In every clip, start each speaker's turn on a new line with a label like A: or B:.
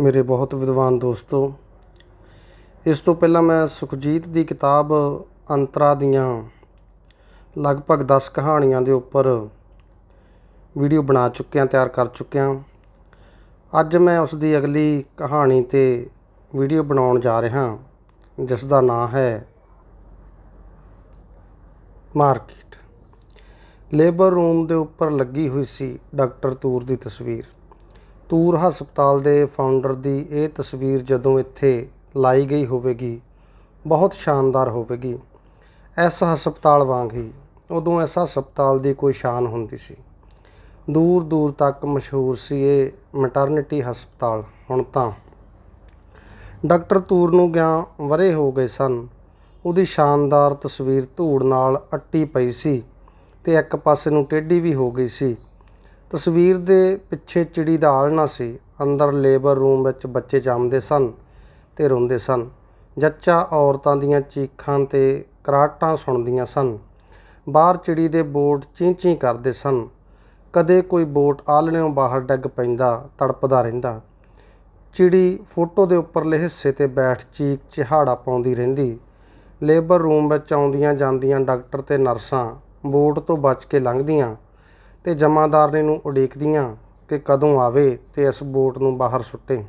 A: ਮੇਰੇ ਬਹੁਤ ਵਿਦਵਾਨ ਦੋਸਤੋ, ਇਸ ਤੋਂ ਪਹਿਲਾਂ ਮੈਂ ਸੁਖਜੀਤ ਦੀ ਕਿਤਾਬ ਅੰਤਰਾ ਦੀਆਂ ਲਗਭਗ 10 ਕਹਾਣੀਆਂ ਦੇ ਉੱਪਰ ਵੀਡੀਓ ਬਣਾ ਚੁੱਕਿਆ, ਤਿਆਰ ਕਰ ਚੁੱਕਿਆ। ਅੱਜ ਮੈਂ ਉਸ ਦੀ ਅਗਲੀ ਕਹਾਣੀ ਤੇ ਵੀਡੀਓ ਬਣਾਉਣ ਜਾ ਰਿਹਾ, ਜਿਸ ਦਾ ਨਾਮ ਹੈ ਮਾਰਕੀਟ। ਲੇਬਰ ਰੂਮ ਦੇ ਉੱਪਰ ਲੱਗੀ ਹੋਈ ਸੀ ਡਾਕਟਰ ਤੂਰ ਦੀ ਤਸਵੀਰ। ਤੂਰ ਹਸਪਤਾਲ ਦੇ ਫਾਊਂਡਰ ਦੀ ਇਹ ਤਸਵੀਰ ਜਦੋਂ ਇੱਥੇ ਲਾਈ ਗਈ ਹੋਵੇਗੀ, ਬਹੁਤ ਸ਼ਾਨਦਾਰ ਹੋਵੇਗੀ। ਇਸ ਹਸਪਤਾਲ ਵਾਂਗ ਹੀ ਉਦੋਂ ਇਸ ਹਸਪਤਾਲ ਦੀ ਕੋਈ ਸ਼ਾਨ ਹੁੰਦੀ ਸੀ। ਦੂਰ ਦੂਰ ਤੱਕ ਮਸ਼ਹੂਰ ਸੀ ਇਹ ਮੈਟਰਨਿਟੀ ਹਸਪਤਾਲ। ਹੁਣ ਤਾਂ ਡਾਕਟਰ ਤੂਰ ਨੂੰ ਗਿਆ ਵਰੇ ਹੋ ਗਏ ਸਨ। ਉਹਦੀ ਸ਼ਾਨਦਾਰ ਤਸਵੀਰ ਧੂੜ ਨਾਲ ਅੱਟੀ ਪਈ ਸੀ ਤੇ ਇੱਕ ਪਾਸੇ ਨੂੰ ਟੇਢੀ ਵੀ ਹੋ ਗਈ ਸੀ। ਤਸਵੀਰ ਦੇ ਪਿੱਛੇ ਚਿੜੀ ਦਾ ਆਲਣਾ ਸੀ। ਅੰਦਰ ਲੇਬਰ ਰੂਮ ਵਿੱਚ ਬੱਚੇ ਜੰਮਦੇ ਸਨ ਤੇ ਰੋਂਦੇ ਸਨ। ਜੱਚਾ ਔਰਤਾਂ ਦੀਆਂ ਚੀਖਾਂ ਤੇ ਕਰਾਟਾਂ ਸੁਣਦੀਆਂ ਸਨ। ਬਾਹਰ ਚਿੜੀ ਦੇ ਬੋਟ ਚੀਂ ਚੀਂ ਕਰਦੇ ਸਨ। ਕਦੇ ਕੋਈ ਬੋਟ ਆਲਣਿਓਂ ਬਾਹਰ ਡੱਗ ਪੈਂਦਾ, ਤੜਪਦਾ ਰਹਿੰਦਾ। ਚਿੜੀ ਫੋਟੋ ਦੇ ਉੱਪਰਲੇ ਹਿੱਸੇ ਤੇ ਬੈਠ ਚੀਕ ਚਿਹਾੜਾ ਪਾਉਂਦੀ ਰਹਿੰਦੀ। ਲੇਬਰ ਰੂਮ ਵਿੱਚ ਆਉਂਦੀਆਂ ਜਾਂਦੀਆਂ ਡਾਕਟਰ ਤੇ ਨਰਸਾਂ ਬੋਟ ਤੋਂ ਬਚ ਕੇ ਲੰਘਦੀਆਂ। ਤੇ ਜਮਾਦਾਰਨੀ ਨੂੰ ਉਡੀਕਦੀਆਂ ਕਿ ਕਦੋਂ ਆਵੇ ਤੇ ਇਸ ਬੋਟ ਨੂੰ ਬਾਹਰ ਸੁੱਟੇ।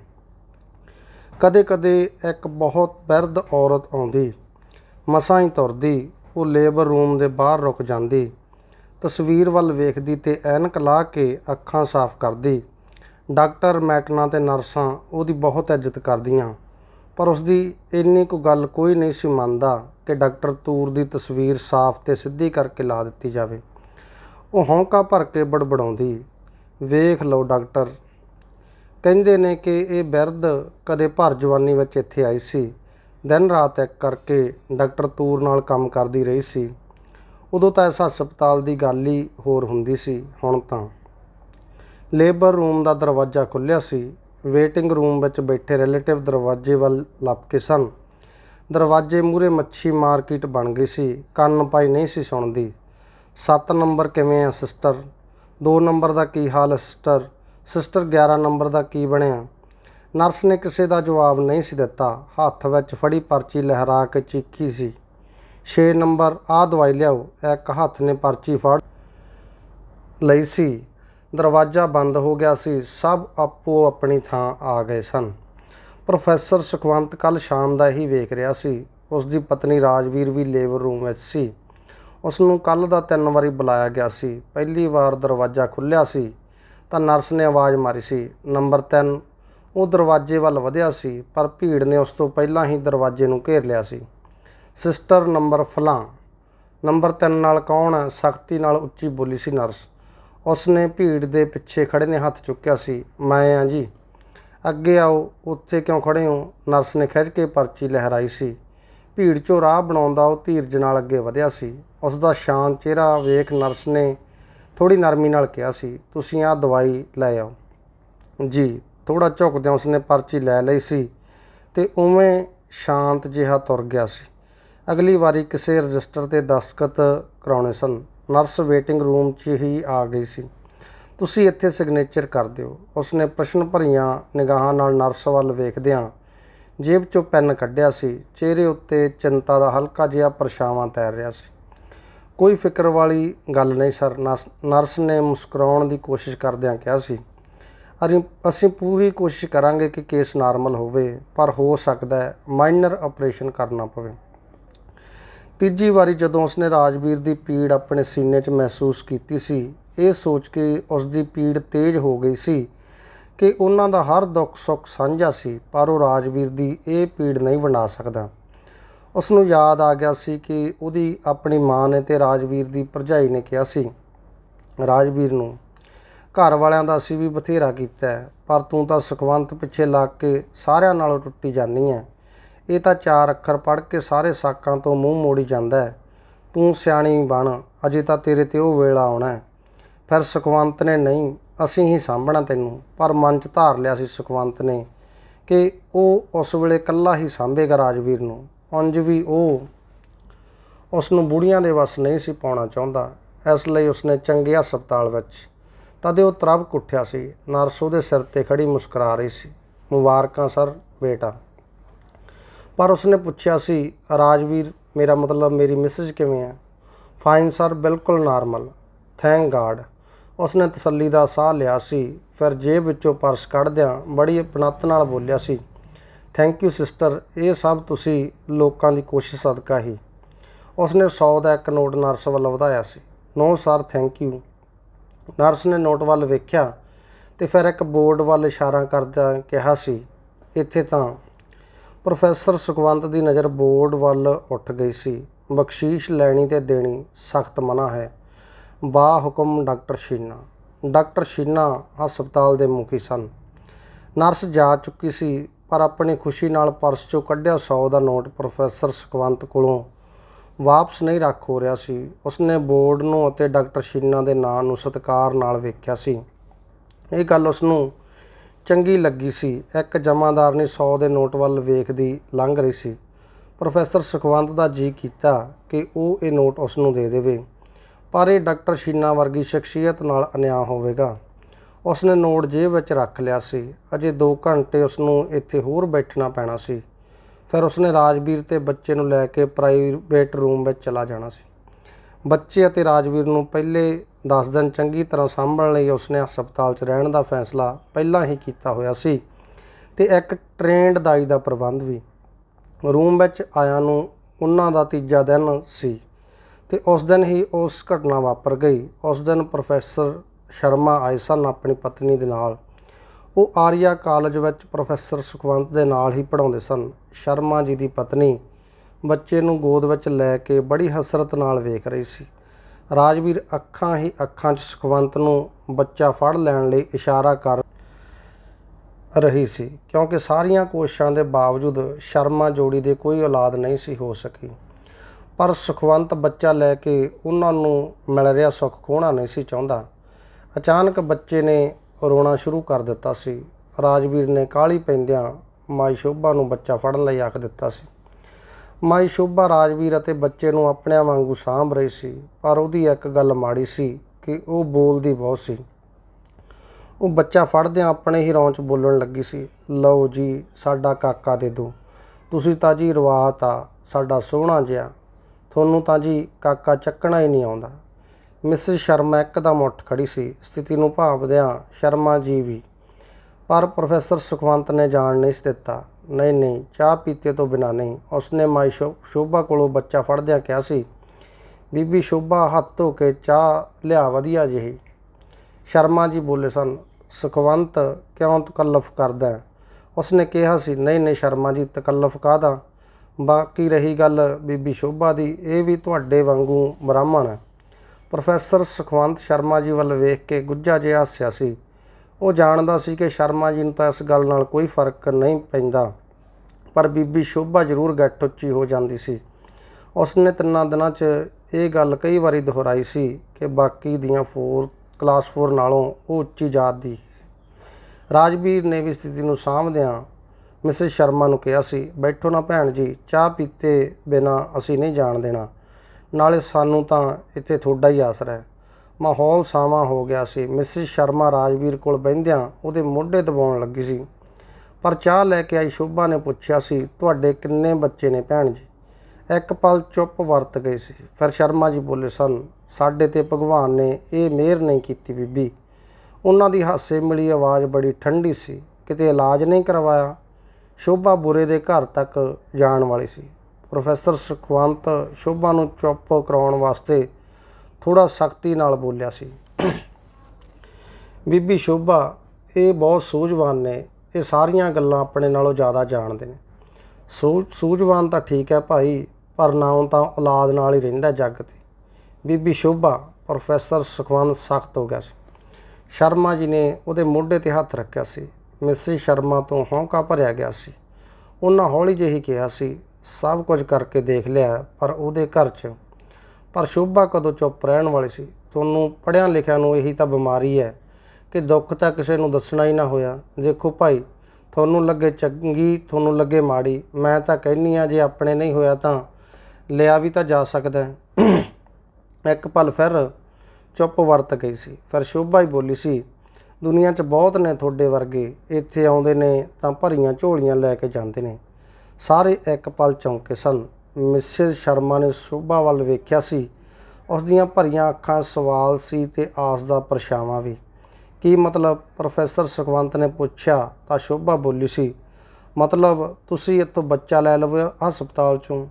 A: ਕਦੇ-ਕਦੇ ਇੱਕ ਬਹੁਤ ਬਰਦ ਔਰਤ ਆਉਂਦੀ, ਮਸਾਂ ਹੀ ਤੁਰਦੀ, ਉਹ ਲੇਬਰ ਰੂਮ ਦੇ ਬਾਹਰ ਰੁਕ ਜਾਂਦੀ, ਤਸਵੀਰ ਵੱਲ ਵੇਖਦੀ ਤੇ ਐਨਕ ਲਾ ਕੇ ਅੱਖਾਂ ਸਾਫ਼ ਕਰਦੀ। ਡਾਕਟਰ, ਮੈਟਨਾ ਤੇ ਨਰਸਾਂ ਉਹਦੀ ਬਹੁਤ ਇੱਜ਼ਤ ਕਰਦੀਆਂ, ਪਰ ਉਸ ਦੀ ਇੰਨੀ ਕੁ ਗੱਲ ਕੋਈ ਨਹੀਂ ਸੀ ਮੰਨਦਾ ਕਿ ਡਾਕਟਰ ਤੂਰ ਦੀ ਤਸਵੀਰ ਸਾਫ਼ ਤੇ ਸਿੱਧੀ ਕਰਕੇ ਲਾ ਦਿੱਤੀ ਜਾਵੇ। ਉਹ ਹੌਂਕਾ ਭਰ ਕੇ ਬੜਬੜਾਉਂਦੀ। ਵੇਖ ਲਓ ਡਾਕਟਰ। ਕਹਿੰਦੇ ਨੇ ਕਿ ਇਹ ਬਿਰਧ ਕਦੇ ਭਰ ਜਵਾਨੀ ਵਿੱਚ ਇੱਥੇ ਆਈ ਸੀ। ਦਿਨ ਰਾਤ ਇੱਕ ਕਰਕੇ ਡਾਕਟਰ ਤੂਰ ਨਾਲ ਕੰਮ ਕਰਦੀ ਰਹੀ ਸੀ। ਉਦੋਂ ਤਾਂ ਇਸ ਹਸਪਤਾਲ ਦੀ ਗੱਲ ਹੀ ਹੋਰ ਹੁੰਦੀ ਸੀ। ਹੁਣ ਤਾਂ ਲੇਬਰ ਰੂਮ ਦਾ ਦਰਵਾਜ਼ਾ ਖੁੱਲਿਆ ਸੀ। ਵੇਟਿੰਗ ਰੂਮ ਵਿੱਚ ਬੈਠੇ ਰਿਲੇਟਿਵ ਦਰਵਾਜ਼ੇ ਵੱਲ ਲਪਕੇ ਸਨ। ਦਰਵਾਜ਼ੇ ਮੂਰੇ ਮੱਛੀ ਮਾਰਕੀਟ ਬਣ ਗਈ ਸੀ। ਕੰਨ ਪਾਈ ਨਹੀਂ ਸੀ ਸੁਣਦੀ। 7 ਨੰਬਰ ਕਿਵੇਂ ਆ ਸਿਸਟਰ 2 ਨੰਬਰ ਦਾ ਕੀ ਹਾਲ ਹੈ ਸਿਸਟਰ ਸਿਸਟਰ 11 ਨੰਬਰ ਦਾ ਕੀ ਬਣਿਆ? ਨਰਸ ਨੇ ਕਿਸੇ ਦਾ ਜਵਾਬ ਨਹੀਂ ਸੀ ਦਿੱਤਾ। ਹੱਥ ਵਿੱਚ ਫੜੀ ਪਰਚੀ ਲਹਿਰਾ ਕੇ ਚੀਕੀ ਸੀ। 6 ਨੰਬਰ ਆ ਦਵਾਈ ਲਿਆਓ। ਇੱਕ ਹੱਥ ਨੇ ਪਰਚੀ ਫੜ ਲਈ ਸੀ। ਦਰਵਾਜ਼ਾ ਬੰਦ ਹੋ ਗਿਆ ਸੀ। ਸਭ ਆਪੋ ਆਪਣੀ ਥਾਂ ਆ ਗਏ ਸਨ। ਪ੍ਰੋਫੈਸਰ ਸੁਖਵੰਤ ਕੱਲ ਸ਼ਾਮ ਦਾ ਹੀ ਵੇਖ ਰਿਹਾ ਸੀ। ਉਸ ਦੀ ਪਤਨੀ ਰਾਜਵੀਰ ਵੀ ਲੇਬਰ ਰੂਮ ਵਿੱਚ ਸੀ। ਉਸ ਨੂੰ ਕੱਲ ਦਾ ਤਿੰਨ ਵਾਰੀ ਬੁਲਾਇਆ ਗਿਆ ਸੀ। ਪਹਿਲੀ ਵਾਰ ਦਰਵਾਜ਼ਾ ਖੁੱਲਿਆ ਸੀ ਤਾਂ ਨਰਸ ਨੇ ਆਵਾਜ਼ ਮਾਰੀ ਸੀ, ਨੰਬਰ 3 ਉਹ ਦਰਵਾਜ਼ੇ ਵੱਲ ਵਧਿਆ ਸੀ, ਪਰ ਭੀੜ ਨੇ ਉਸ ਤੋਂ ਪਹਿਲਾਂ ਹੀ ਦਰਵਾਜ਼ੇ ਨੂੰ ਘੇਰ ਲਿਆ ਸੀ। ਸਿਸਟਰ ਨੰਬਰ ਫਲਾਂ। ਨੰਬਰ 3 ਨਾਲ ਕੌਣ ਹੈ? ਸਖਤੀ ਨਾਲ ਉੱਚੀ ਬੋਲੀ ਸੀ ਨਰਸ। ਉਸ ਨੇ ਭੀੜ ਦੇ ਪਿੱਛੇ ਖੜੇ ਨੇ, ਹੱਥ ਚੁੱਕਿਆ ਸੀ। ਮੈਂ ਆ ਜੀ। ਅੱਗੇ ਆਓ, ਉੱਥੇ ਕਿਉਂ ਖੜੇ ਹੋ? ਨਰਸ ਨੇ ਖਿੱਚ ਕੇ ਪਰਚੀ ਲਹਿਰਾਈ ਸੀ। ਭੀੜ ਚੋਂ ਰਾਹ ਬਣਾਉਂਦਾ ਉਹ ਧੀਰਜ ਨਾਲ ਅੱਗੇ ਵਧਿਆ ਸੀ। ਉਸ ਦਾ ਸ਼ਾਂਤ ਚਿਹਰਾ ਵੇਖ ਨਰਸ ਨੇ ਥੋੜੀ ਨਰਮੀ ਨਾਲ ਕਿਹਾ ਸੀ, ਤੁਸੀਂ ਆਹ ਦਵਾਈ ਲੈ ਆਓ। ਜੀ ਥੋੜਾ ਝੁਕਦਿਆਂ ਉਸਨੇ ਪਰਚੀ ਲੈ ਲਈ ਸੀ ਤੇ ਉਵੇਂ ਸ਼ਾਂਤ ਜਿਹਾ ਤੁਰ ਗਿਆ ਸੀ। ਅਗਲੀ ਵਾਰੀ ਕਿਸੇ ਰਜਿਸਟਰ ਤੇ ਦਸਤਖਤ ਕਰਾਉਣੇ ਸਨ। ਨਰਸ ਵੇਟਿੰਗ ਰੂਮ 'ਚ ਹੀ ਆ ਗਈ ਸੀ। ਤੁਸੀਂ ਇੱਥੇ ਸਿਗਨੇਚਰ ਕਰ ਦਿਓ। ਉਸਨੇ ਪ੍ਰਸ਼ਨ ਭਰੀਆਂ ਨਿਗਾਹਾਂ ਨਾਲ ਨਰਸ ਵੱਲ ਵੇਖਦਿਆਂ ਜੇਬ 'ਚੋਂ ਪੈਨ ਕੱਢਿਆ ਸੀ। ਚਿਹਰੇ ਉੱਤੇ ਚਿੰਤਾ ਦਾ ਹਲਕਾ ਜਿਹਾ ਪਰਛਾਵਾਂ ਤੈਰ ਰਿਹਾ ਸੀ। ਕੋਈ ਫਿਕਰ ਵਾਲੀ ਗੱਲ ਨਹੀਂ, ਸਰ। ਨਰਸ- ਨਰਸ ਨੇ ਮੁਸਕਰਾਉਣ ਦੀ ਕੋਸ਼ਿਸ਼ ਕਰਦਿਆਂ ਕਿਹਾ ਸੀ, ਅਰੀ, ਅਸੀਂ ਪੂਰੀ ਕੋਸ਼ਿਸ਼ ਕਰਾਂਗੇ ਕਿ ਕੇਸ ਨਾਰਮਲ ਹੋਵੇ, ਪਰ ਹੋ ਸਕਦਾ ਹੈ ਮਾਈਨਰ ਆਪਰੇਸ਼ਨ ਕਰਨਾ ਪਵੇ। ਤੀਜੀ ਵਾਰੀ ਜਦੋਂ ਉਸਨੇ ਰਾਜਵੀਰ ਦੀ ਪੀੜ ਆਪਣੇ ਸੀਨੇ 'ਚ ਮਹਿਸੂਸ ਕੀਤੀ ਸੀ, ਇਹ ਸੋਚ ਕੇ ਉਸ ਦੀ ਪੀੜ ਤੇਜ਼ ਹੋ ਗਈ ਸੀ ਕਿ ਉਹਨਾਂ ਦਾ ਹਰ ਦੁੱਖ ਸੁੱਖ ਸਾਂਝਾ ਸੀ, ਪਰ ਉਹ ਰਾਜਵੀਰ ਦੀ ਇਹ ਪੀੜ ਨਹੀਂ ਵੰਡਾ ਸਕਦਾ। ਉਸ ਨੂੰ ਯਾਦ ਆ ਗਿਆ ਸੀ ਕਿ ਉਹਦੀ ਆਪਣੀ ਮਾਂ ਨੇ ਤੇ ਰਾਜਵੀਰ ਦੀ ਭਰਜਾਈ ਨੇ ਕਿਹਾ ਸੀ, ਰਾਜਵੀਰ ਨੂੰ, ਘਰ ਵਾਲਿਆਂ ਦਾ ਅਸੀਂ ਵੀ ਬਥੇਰਾ ਕੀਤਾ ਪਰ ਤੂੰ ਤਾਂ ਸੁਖਵੰਤ ਪਿੱਛੇ ਲੱਗ ਕੇ ਸਾਰਿਆਂ ਨਾਲੋਂ ਟੁੱਟੀ ਜਾਨੀ ਹੈ। ਇਹ ਤਾਂ ਚਾਰ ਅੱਖਰ ਪੜ੍ਹ ਕੇ ਸਾਰੇ ਸਾਕਾਂ ਤੋਂ ਮੂੰਹ ਮੋੜੀ ਜਾਂਦਾ ਹੈ। ਤੂੰ ਸਿਆਣੀ ਬਣ, ਅਜੇ ਤਾਂ ਤੇਰੇ ਤੇ ਉਹ ਵੇਲਾ ਆਉਣਾ ਹੈ। ਫਿਰ ਸੁਖਵੰਤ ਨੇ, ਨਹੀਂ, ਅਸੀਂ ਹੀ ਸਾਂਭਣਾ ਤੈਨੂੰ, ਪਰ ਮਨ 'ਚ ਧਾਰ ਲਿਆ ਸੀ ਸੁਖਵੰਤ ਨੇ ਕਿ ਉਹ ਉਸ ਵੇਲੇ ਇਕੱਲਾ ਹੀ ਸਾਂਭੇਗਾ ਰਾਜਵੀਰ ਨੂੰ। ਉਂਝ ਵੀ ਉਹ ਉਸ ਨੂੰ ਬੁੜੀਆਂ ਦੇ ਵੱਸ ਨਹੀਂ ਸੀ ਪਾਉਣਾ ਚਾਹੁੰਦਾ। ਇਸ ਲਈ ਉਸਨੇ ਚੰਗੇ ਹਸਪਤਾਲ ਵਿੱਚ ਤਦੇ ਉਹ ਤਰਬ ਉੱਠਿਆ ਸੀ। ਨਰਸ ਉਹਦੇ ਸਿਰ ਤੇ ਖੜੀ ਮੁਸਕਰਾ ਰਹੀ ਸੀ। ਮੁਬਾਰਕਾਂ ਸਰ, ਬੇਟਾ। ਪਰ ਉਸਨੇ ਪੁੱਛਿਆ ਸੀ, ਰਾਜਵੀਰ, ਮੇਰਾ ਮਤਲਬ ਮੇਰੀ ਮਿਸਜ ਕਿਵੇਂ ਹੈ? ਫਾਈਨ ਸਰ ਬਿਲਕੁਲ ਨਾਰਮਲ ਥੈਂਕ ਗਾਡ ਉਸਨੇ ਤਸੱਲੀ ਦਾ ਸਾਹ ਲਿਆ ਸੀ। ਫਿਰ ਜੇਬ ਵਿੱਚੋਂ ਪਰਸ ਕੱਢਦਿਆਂ ਬੜੀ ਅਪਣਤ ਨਾਲ ਬੋਲਿਆ ਸੀ ਥੈਂਕ ਯੂ ਸਿਸਟਰ ਇਹ ਸਭ ਤੁਸੀਂ ਲੋਕਾਂ ਦੀ ਕੋਸ਼ਿਸ਼ ਸਦਕਾ ਹੀ। ਉਸਨੇ 100 ਦਾ ਇੱਕ ਨੋਟ ਨਰਸ ਵੱਲ ਵਧਾਇਆ ਸੀ। No sir thank you nurse ਨੇ ਨੋਟ ਵੱਲ ਵੇਖਿਆ ਤੇ ਫਿਰ ਇੱਕ ਬੋਰਡ ਵੱਲ ਇਸ਼ਾਰਾ ਕਰਦਿਆਂ ਕਿਹਾ ਸੀ, ਇੱਥੇ ਤਾਂ ਪ੍ਰੋਫੈਸਰ ਸੁਖਵੰਤ ਦੀ ਨਜ਼ਰ ਬੋਰਡ ਵੱਲ ਉੱਠ ਗਈ ਸੀ। ਬਖਸ਼ੀਸ਼ ਲੈਣੀ ਤੇ ਦੇਣੀ ਸਖਤ ਮਨਾ ਹੈ। ਬਾ ਹੁਕਮ ਡਾਕਟਰ ਸ਼ੀਨਾ। ਡਾਕਟਰ ਸ਼ੀਨਾ ਹਸਪਤਾਲ ਦੇ ਮੁਖੀ ਸਨ। ਨਰਸ ਜਾ ਚੁੱਕੀ ਸੀ ਪਰ ਆਪਣੀ ਖੁਸ਼ੀ ਨਾਲ ਪਰਸ ਚੋਂ ਕੱਢਿਆ 100 ਦਾ ਨੋਟ ਪ੍ਰੋਫੈਸਰ ਸੁਖਵੰਤ ਕੋਲੋਂ। ਵਾਪਸ ਨਹੀਂ ਰੱਖ ਹੋ ਰਿਹਾ ਸੀ। ਉਸਨੇ ਬੋਰਡ ਨੂੰ ਅਤੇ ਡਾਕਟਰ ਸ਼ੀਨਾ ਦੇ ਨਾਂ ਨੂੰ ਸਤਿਕਾਰ ਨਾਲ ਵੇਖਿਆ ਸੀ। ਇਹ ਗੱਲ ਉਸ ਨੂੰ ਚੰਗੀ ਲੱਗੀ ਸੀ। ਇੱਕ ਜਮਾਦਾਰਨੀ 100 ਦੇ ਨੋਟ ਵੱਲ ਵੇਖਦੀ ਲੰਘ ਰਹੀ ਸੀ। ਪ੍ਰੋਫੈਸਰ ਸੁਖਵੰਤ ਦਾ ਜੀ ਕੀਤਾ ਕਿ ਉਹ ਇਹ ਨੋਟ ਉਸ ਨੂੰ ਦੇ ਦੇਵੇ। ਪਰ ਇਹ ਡਾਕਟਰ ਸ਼ੀਨਾ ਵਰਗੀ ਸ਼ਖਸੀਅਤ ਨਾਲ ਅਨਿਆਂ ਹੋਵੇਗਾ। ਉਸਨੇ ਨੋਟ ਜੇਬ ਵਿੱਚ ਰੱਖ ਲਿਆ ਸੀ। ਅਜੇ 2 ਘੰਟੇ ਉਸਨੂੰ ਇੱਥੇ ਹੋਰ ਬੈਠਣਾ ਪੈਣਾ ਸੀ। ਫਿਰ ਉਸਨੇ ਰਾਜਵੀਰ ਤੇ ਬੱਚੇ ਨੂੰ ਲੈ ਕੇ ਪ੍ਰਾਈਵੇਟ ਰੂਮ ਵਿੱਚ ਚਲਾ ਜਾਣਾ ਸੀ। ਬੱਚੇ ਅਤੇ ਰਾਜਵੀਰ ਨੂੰ ਪਹਿਲੇ 10 ਦਿਨ ਚੰਗੀ ਤਰ੍ਹਾਂ ਸਾਂਭਣ ਲਈ ਉਸਨੇ ਹਸਪਤਾਲ 'ਚ ਰਹਿਣ ਦਾ ਫੈਸਲਾ ਪਹਿਲਾਂ ਹੀ ਕੀਤਾ ਹੋਇਆ ਸੀ ਤੇ ਇੱਕ ਟ੍ਰੇਨਡ ਦਾਈ ਦਾ ਪ੍ਰਬੰਧ ਵੀ ਰੂਮ ਵਿੱਚ ਆਇਆਂ ਨੂੰ ਉਹਨਾਂ ਦਾ ਤੀਜਾ ਦਿਨ ਸੀ ਤੇ ਉਸ ਦਿਨ ਹੀ ਉਸ ਘਟਨਾ ਵਾਪਰ ਗਈ। ਉਸ ਦਿਨ ਪ੍ਰੋਫੈਸਰ ਸ਼ਰਮਾ ਆਏ ਸਨ ਆਪਣੀ ਪਤਨੀ ਦੇ ਨਾਲ। ਉਹ ਆਰੀਆ ਕਾਲਜ ਵਿੱਚ ਪ੍ਰੋਫੈਸਰ ਸੁਖਵੰਤ ਦੇ ਨਾਲ ਹੀ ਪੜ੍ਹਾਉਂਦੇ ਸਨ। ਸ਼ਰਮਾ ਜੀ ਦੀ ਪਤਨੀ ਬੱਚੇ ਨੂੰ ਗੋਦ ਵਿੱਚ ਲੈ ਕੇ ਬੜੀ ਹਸਰਤ ਨਾਲ ਵੇਖ ਰਹੀ ਸੀ। ਰਾਜਵੀਰ ਅੱਖਾਂ ਹੀ ਅੱਖਾਂ 'ਚ ਸੁਖਵੰਤ ਨੂੰ ਬੱਚਾ ਫੜ ਲੈਣ ਲਈ ਇਸ਼ਾਰਾ ਕਰ ਰਹੀ ਸੀ, ਕਿਉਂਕਿ ਸਾਰੀਆਂ ਕੋਸ਼ਿਸ਼ਾਂ ਦੇ ਬਾਵਜੂਦ ਸ਼ਰਮਾ ਜੋੜੀ ਦੇ ਕੋਈ ਔਲਾਦ ਨਹੀਂ ਸੀ ਹੋ ਸਕੀ। ਪਰ ਸੁਖਵੰਤ ਬੱਚਾ ਲੈ ਕੇ ਉਹਨਾਂ ਨੂੰ ਮਿਲ ਰਿਹਾ ਸੁੱਖ ਖੋਣਾ ਨਹੀਂ ਸੀ ਚਾਹੁੰਦਾ। ਅਚਾਨਕ ਬੱਚੇ ਨੇ ਰੋਣਾ ਸ਼ੁਰੂ ਕਰ ਦਿੱਤਾ ਸੀ। ਰਾਜਵੀਰ ਨੇ ਕਾਹਲੀ ਪੈਂਦਿਆਂ ਮਾਈ ਸ਼ੋਭਾ ਨੂੰ ਬੱਚਾ ਫੜਨ ਲਈ ਆਖ ਦਿੱਤਾ ਸੀ। ਮਾਈ ਸ਼ੋਭਾ ਰਾਜਵੀਰ ਅਤੇ ਬੱਚੇ ਨੂੰ ਆਪਣਿਆਂ ਵਾਂਗੂ ਸਾਂਭ ਰਹੀ ਸੀ, ਪਰ ਉਹਦੀ ਇੱਕ ਗੱਲ ਮਾੜੀ ਸੀ ਕਿ ਉਹ ਬੋਲਦੀ ਬਹੁਤ ਸੀ। ਉਹ ਬੱਚਾ ਫੜਦਿਆਂ ਆਪਣੇ ਹੀ ਰੌਂ 'ਚ ਬੋਲਣ ਲੱਗੀ ਸੀ, ਲਓ ਜੀ, ਸਾਡਾ ਕਾਕਾ ਦੇ ਦਿਓ। ਤੁਸੀਂ ਤਾਂ ਜੀ ਰਵਾਤ ਆ, ਸਾਡਾ ਸੋਹਣਾ ਜਿਹਾ। ਤੁਹਾਨੂੰ ਤਾਂ ਜੀ ਕਾਕਾ ਚੱਕਣਾ ਹੀ ਨਹੀਂ ਆਉਂਦਾ। ਮਿਸਿਸ ਸ਼ਰਮਾ ਇੱਕਦਮ ਉੱਠ ਖੜੀ ਸੀ। ਸਥਿਤੀ ਨੂੰ ਭਾਵਦਿਆਂ ਸ਼ਰਮਾ ਜੀ ਵੀ। ਪਰ ਪ੍ਰੋਫੈਸਰ ਸੁਖਵੰਤ ਨੇ ਜਾਣ ਨਹੀਂ ਸੀ ਦਿੱਤਾ। ਨਹੀਂ ਨਹੀਂ, ਚਾਹ ਪੀਤੇ ਤੋਂ ਬਿਨਾ ਨਹੀਂ। ਉਸਨੇ ਮਾਈ ਸ਼ੋ- ਸ਼ੋਭਾ ਕੋਲੋਂ ਬੱਚਾ ਫੜਦਿਆਂ ਕਿਹਾ ਸੀ, ਬੀਬੀ ਸ਼ੋਭਾ, ਹੱਥ ਧੋ ਕੇ ਚਾਹ ਲਿਆ, ਵਧੀਆ ਜਿਹੀ। ਸ਼ਰਮਾ ਜੀ ਬੋਲੇ ਸਨ, ਸੁਖਵੰਤ, ਕਿਉਂ ਤਕੱਲਫ ਕਰਦਾ ਉਸਨੇ ਕਿਹਾ ਸੀ, ਨਹੀਂ ਨਹੀਂ ਸ਼ਰਮਾ ਜੀ, ਤਕੱਲਫ ਕਾਹਦਾ? ਬਾਕੀ ਰਹੀ ਗੱਲ ਬੀਬੀ ਸ਼ੋਭਾ ਦੀ, ਇਹ ਵੀ ਤੁਹਾਡੇ ਵਾਂਗੂ ਬ੍ਰਾਹਮਣ ਹੈ। ਪ੍ਰੋਫੈਸਰ ਸੁਖਵੰਤ ਸ਼ਰਮਾ ਜੀ ਵੱਲ ਵੇਖ ਕੇ ਗੁੱਝਾ ਜਿਹਾ ਹੱਸਿਆ ਸੀ। ਉਹ ਜਾਣਦਾ ਸੀ ਕਿ ਸ਼ਰਮਾ ਜੀ ਨੂੰ ਤਾਂ ਇਸ ਗੱਲ ਨਾਲ ਕੋਈ ਫ਼ਰਕ ਨਹੀਂ ਪੈਂਦਾ, ਪਰ ਬੀਬੀ ਸ਼ੋਭਾ ਜ਼ਰੂਰ ਗੱਠ ਉੱਚੀ ਹੋ ਜਾਂਦੀ ਸੀ। ਉਸਨੇ ਤਿੰਨਾਂ ਦਿਨਾਂ 'ਚ ਇਹ ਗੱਲ ਕਈ ਵਾਰੀ ਦੁਹਰਾਈ ਸੀ ਕਿ ਬਾਕੀ ਦੀਆਂ 4 ਕਲਾਸ 4 ਨਾਲੋਂ ਉਹ ਉੱਚੀ ਜਾਤ ਦੀ। ਰਾਜਵੀਰ ਨੇ ਵੀ ਸਥਿਤੀ ਨੂੰ ਸਾਂਭਦਿਆਂ ਮਿਸਿਸ ਸ਼ਰਮਾ ਨੂੰ ਕਿਹਾ ਸੀ, ਬੈਠੋ ਨਾ ਭੈਣ ਜੀ, ਚਾਹ ਪੀਤੇ ਬਿਨਾ ਅਸੀਂ ਨਹੀਂ ਜਾਣ ਦੇਣਾ। ਨਾਲੇ ਸਾਨੂੰ ਤਾਂ ਇੱਥੇ ਤੁਹਾਡਾ ਹੀ ਆਸਰਾ ਹੈ। ਮਾਹੌਲ ਸਾਵਾਂ ਹੋ ਗਿਆ ਸੀ। ਮਿਸਿਸ ਸ਼ਰਮਾ ਰਾਜਵੀਰ ਕੋਲ ਬਹਿੰਦਿਆਂ ਉਹਦੇ ਮੋਢੇ ਦਬਾਉਣ ਲੱਗੀ ਸੀ। ਪਰ ਚਾਹ ਲੈ ਕੇ ਆਈ ਸ਼ੋਭਾ ਨੇ ਪੁੱਛਿਆ ਸੀ, ਤੁਹਾਡੇ ਕਿੰਨੇ ਬੱਚੇ ਨੇ ਭੈਣ ਜੀ? ਇੱਕ ਪਲ ਚੁੱਪ ਵਰਤ ਗਏ ਸੀ। ਫਿਰ ਸ਼ਰਮਾ ਜੀ ਬੋਲੇ, ਸਨ, ਸਾਡੇ ਤੇ ਭਗਵਾਨ ਨੇ ਇਹ ਮਿਹਰ ਨਹੀਂ ਕੀਤੀ ਬੀਬੀ। ਉਹਨਾਂ ਦੀ ਹਾਸੇ ਮਿਲੀ ਆਵਾਜ਼ ਬੜੀ ਠੰਡੀ ਸੀ। ਕਿਤੇ ਇਲਾਜ ਨਹੀਂ ਕਰਵਾਇਆ? ਸ਼ੋਭਾ ਬੁਰੇ ਦੇ ਘਰ ਤੱਕ ਜਾਣ ਵਾਲੀ ਸੀ। ਪ੍ਰੋਫੈਸਰ ਸੁਖਵੰਤ ਸ਼ੋਭਾ ਨੂੰ ਚੁੱਪ ਕਰਾਉਣ ਵਾਸਤੇ ਥੋੜਾ ਸਖਤੀ ਨਾਲ ਬੋਲਿਆ ਸੀ। ਬੀਬੀ ਸ਼ੋਭਾ, ਇਹ ਬਹੁਤ ਸੂਝਵਾਨ ਨੇ। ਇਹ ਸਾਰੀਆਂ ਗੱਲਾਂ ਆਪਣੇ ਨਾਲੋਂ ਜ਼ਿਆਦਾ ਜਾਣਦੇ ਨੇ। ਸੂਝ, ਸੂਝਵਾਨ ਤਾਂ ਠੀਕ ਹੈ ਭਾਈ, ਪਰ ਨਾਮ ਤਾਂ ਔਲਾਦ ਨਾਲ ਹੀ ਰਹਿੰਦਾ ਜੱਗ ਤੇ। ਬੀਬੀ ਸ਼ੋਭਾ, ਪ੍ਰੋਫੈਸਰ ਸੁਖਵੰਤ ਸਖਤ ਹੋ ਗਿਆ ਸੀ। ਸ਼ਰਮਾ ਜੀ ਨੇ ਉਹਦੇ ਮੋਢੇ ਤੇ ਹੱਥ ਰੱਖਿਆ ਸੀ। ਮਿਸਿਸ ਸ਼ਰਮਾ ਤੋਂ ਹੌਂਕਾ ਭਰਿਆ ਗਿਆ ਸੀ। ਉਹਨਾਂ ਹੌਲੀ ਜਿਹੀ ਕਿਹਾ ਸੀ ਸਭ ਕੁਝ ਕਰਕੇ ਦੇਖ ਲਿਆ ਪਰ ਉਹਦੇ ਘਰ 'ਚ। ਪਰ ਸ਼ੋਭਾ ਕਦੋਂ ਚੁੱਪ ਰਹਿਣ ਵਾਲੀ ਸੀ? ਤੁਹਾਨੂੰ ਪੜ੍ਹਿਆ ਲਿਖਿਆ ਨੂੰ ਇਹੀ ਤਾਂ ਬਿਮਾਰੀ ਹੈ ਕਿ ਦੁੱਖ ਤਾਂ ਕਿਸੇ ਨੂੰ ਦੱਸਣਾ ਹੀ ਨਾ ਹੋਇਆ। ਦੇਖੋ ਭਾਈ, ਤੁਹਾਨੂੰ ਲੱਗੇ ਚੰਗੀ, ਤੁਹਾਨੂੰ ਲੱਗੇ ਮਾੜੀ। ਮੈਂ ਤਾਂ ਕਹਿੰਨੀ ਆ ਜੇ ਆਪਣੇ ਨਹੀਂ ਹੋਇਆ ਤਾਂ ਲਿਆ ਵੀ ਤਾਂ ਜਾ ਸਕਦਾ ਇੱਕ ਪਲ ਫਿਰ ਚੁੱਪ ਵਰਤ ਗਈ ਸੀ। ਫਿਰ ਸ਼ੋਭਾ ਹੀ ਬੋਲੀ ਸੀ, ਦੁਨੀਆ 'ਚ ਬਹੁਤ ਨੇ ਤੁਹਾਡੇ ਵਰਗੇ। ਇੱਥੇ ਆਉਂਦੇ ਨੇ ਤਾਂ ਭਰੀਆਂ ਝੋਲੀਆਂ ਲੈ ਕੇ ਜਾਂਦੇ ਨੇ। ਸਾਰੇ ਇੱਕ ਪਲ ਚੌਂਕੇ ਸਨ। ਮਿਸਿਸ ਸ਼ਰਮਾ ਨੇ ਸ਼ੋਭਾ ਵੱਲ ਵੇਖਿਆ ਸੀ। ਉਸ ਦੀਆਂ ਭਰੀਆਂ ਅੱਖਾਂ ਸਵਾਲ ਸੀ ਤੇ ਆਸ ਦਾ ਪਰਛਾਵਾਂ ਵੀ। ਕੀ ਮਤਲਬ? ਪ੍ਰੋਫੈਸਰ ਸੁਖਵੰਤ ਨੇ ਪੁੱਛਿਆ ਤਾਂ ਸ਼ੋਭਾ ਬੋਲੀ ਸੀ, ਮਤਲਬ ਤੁਸੀਂ ਇੱਥੋਂ ਬੱਚਾ ਲੈ ਲਵੋ ਹਸਪਤਾਲ ਚੋਂ?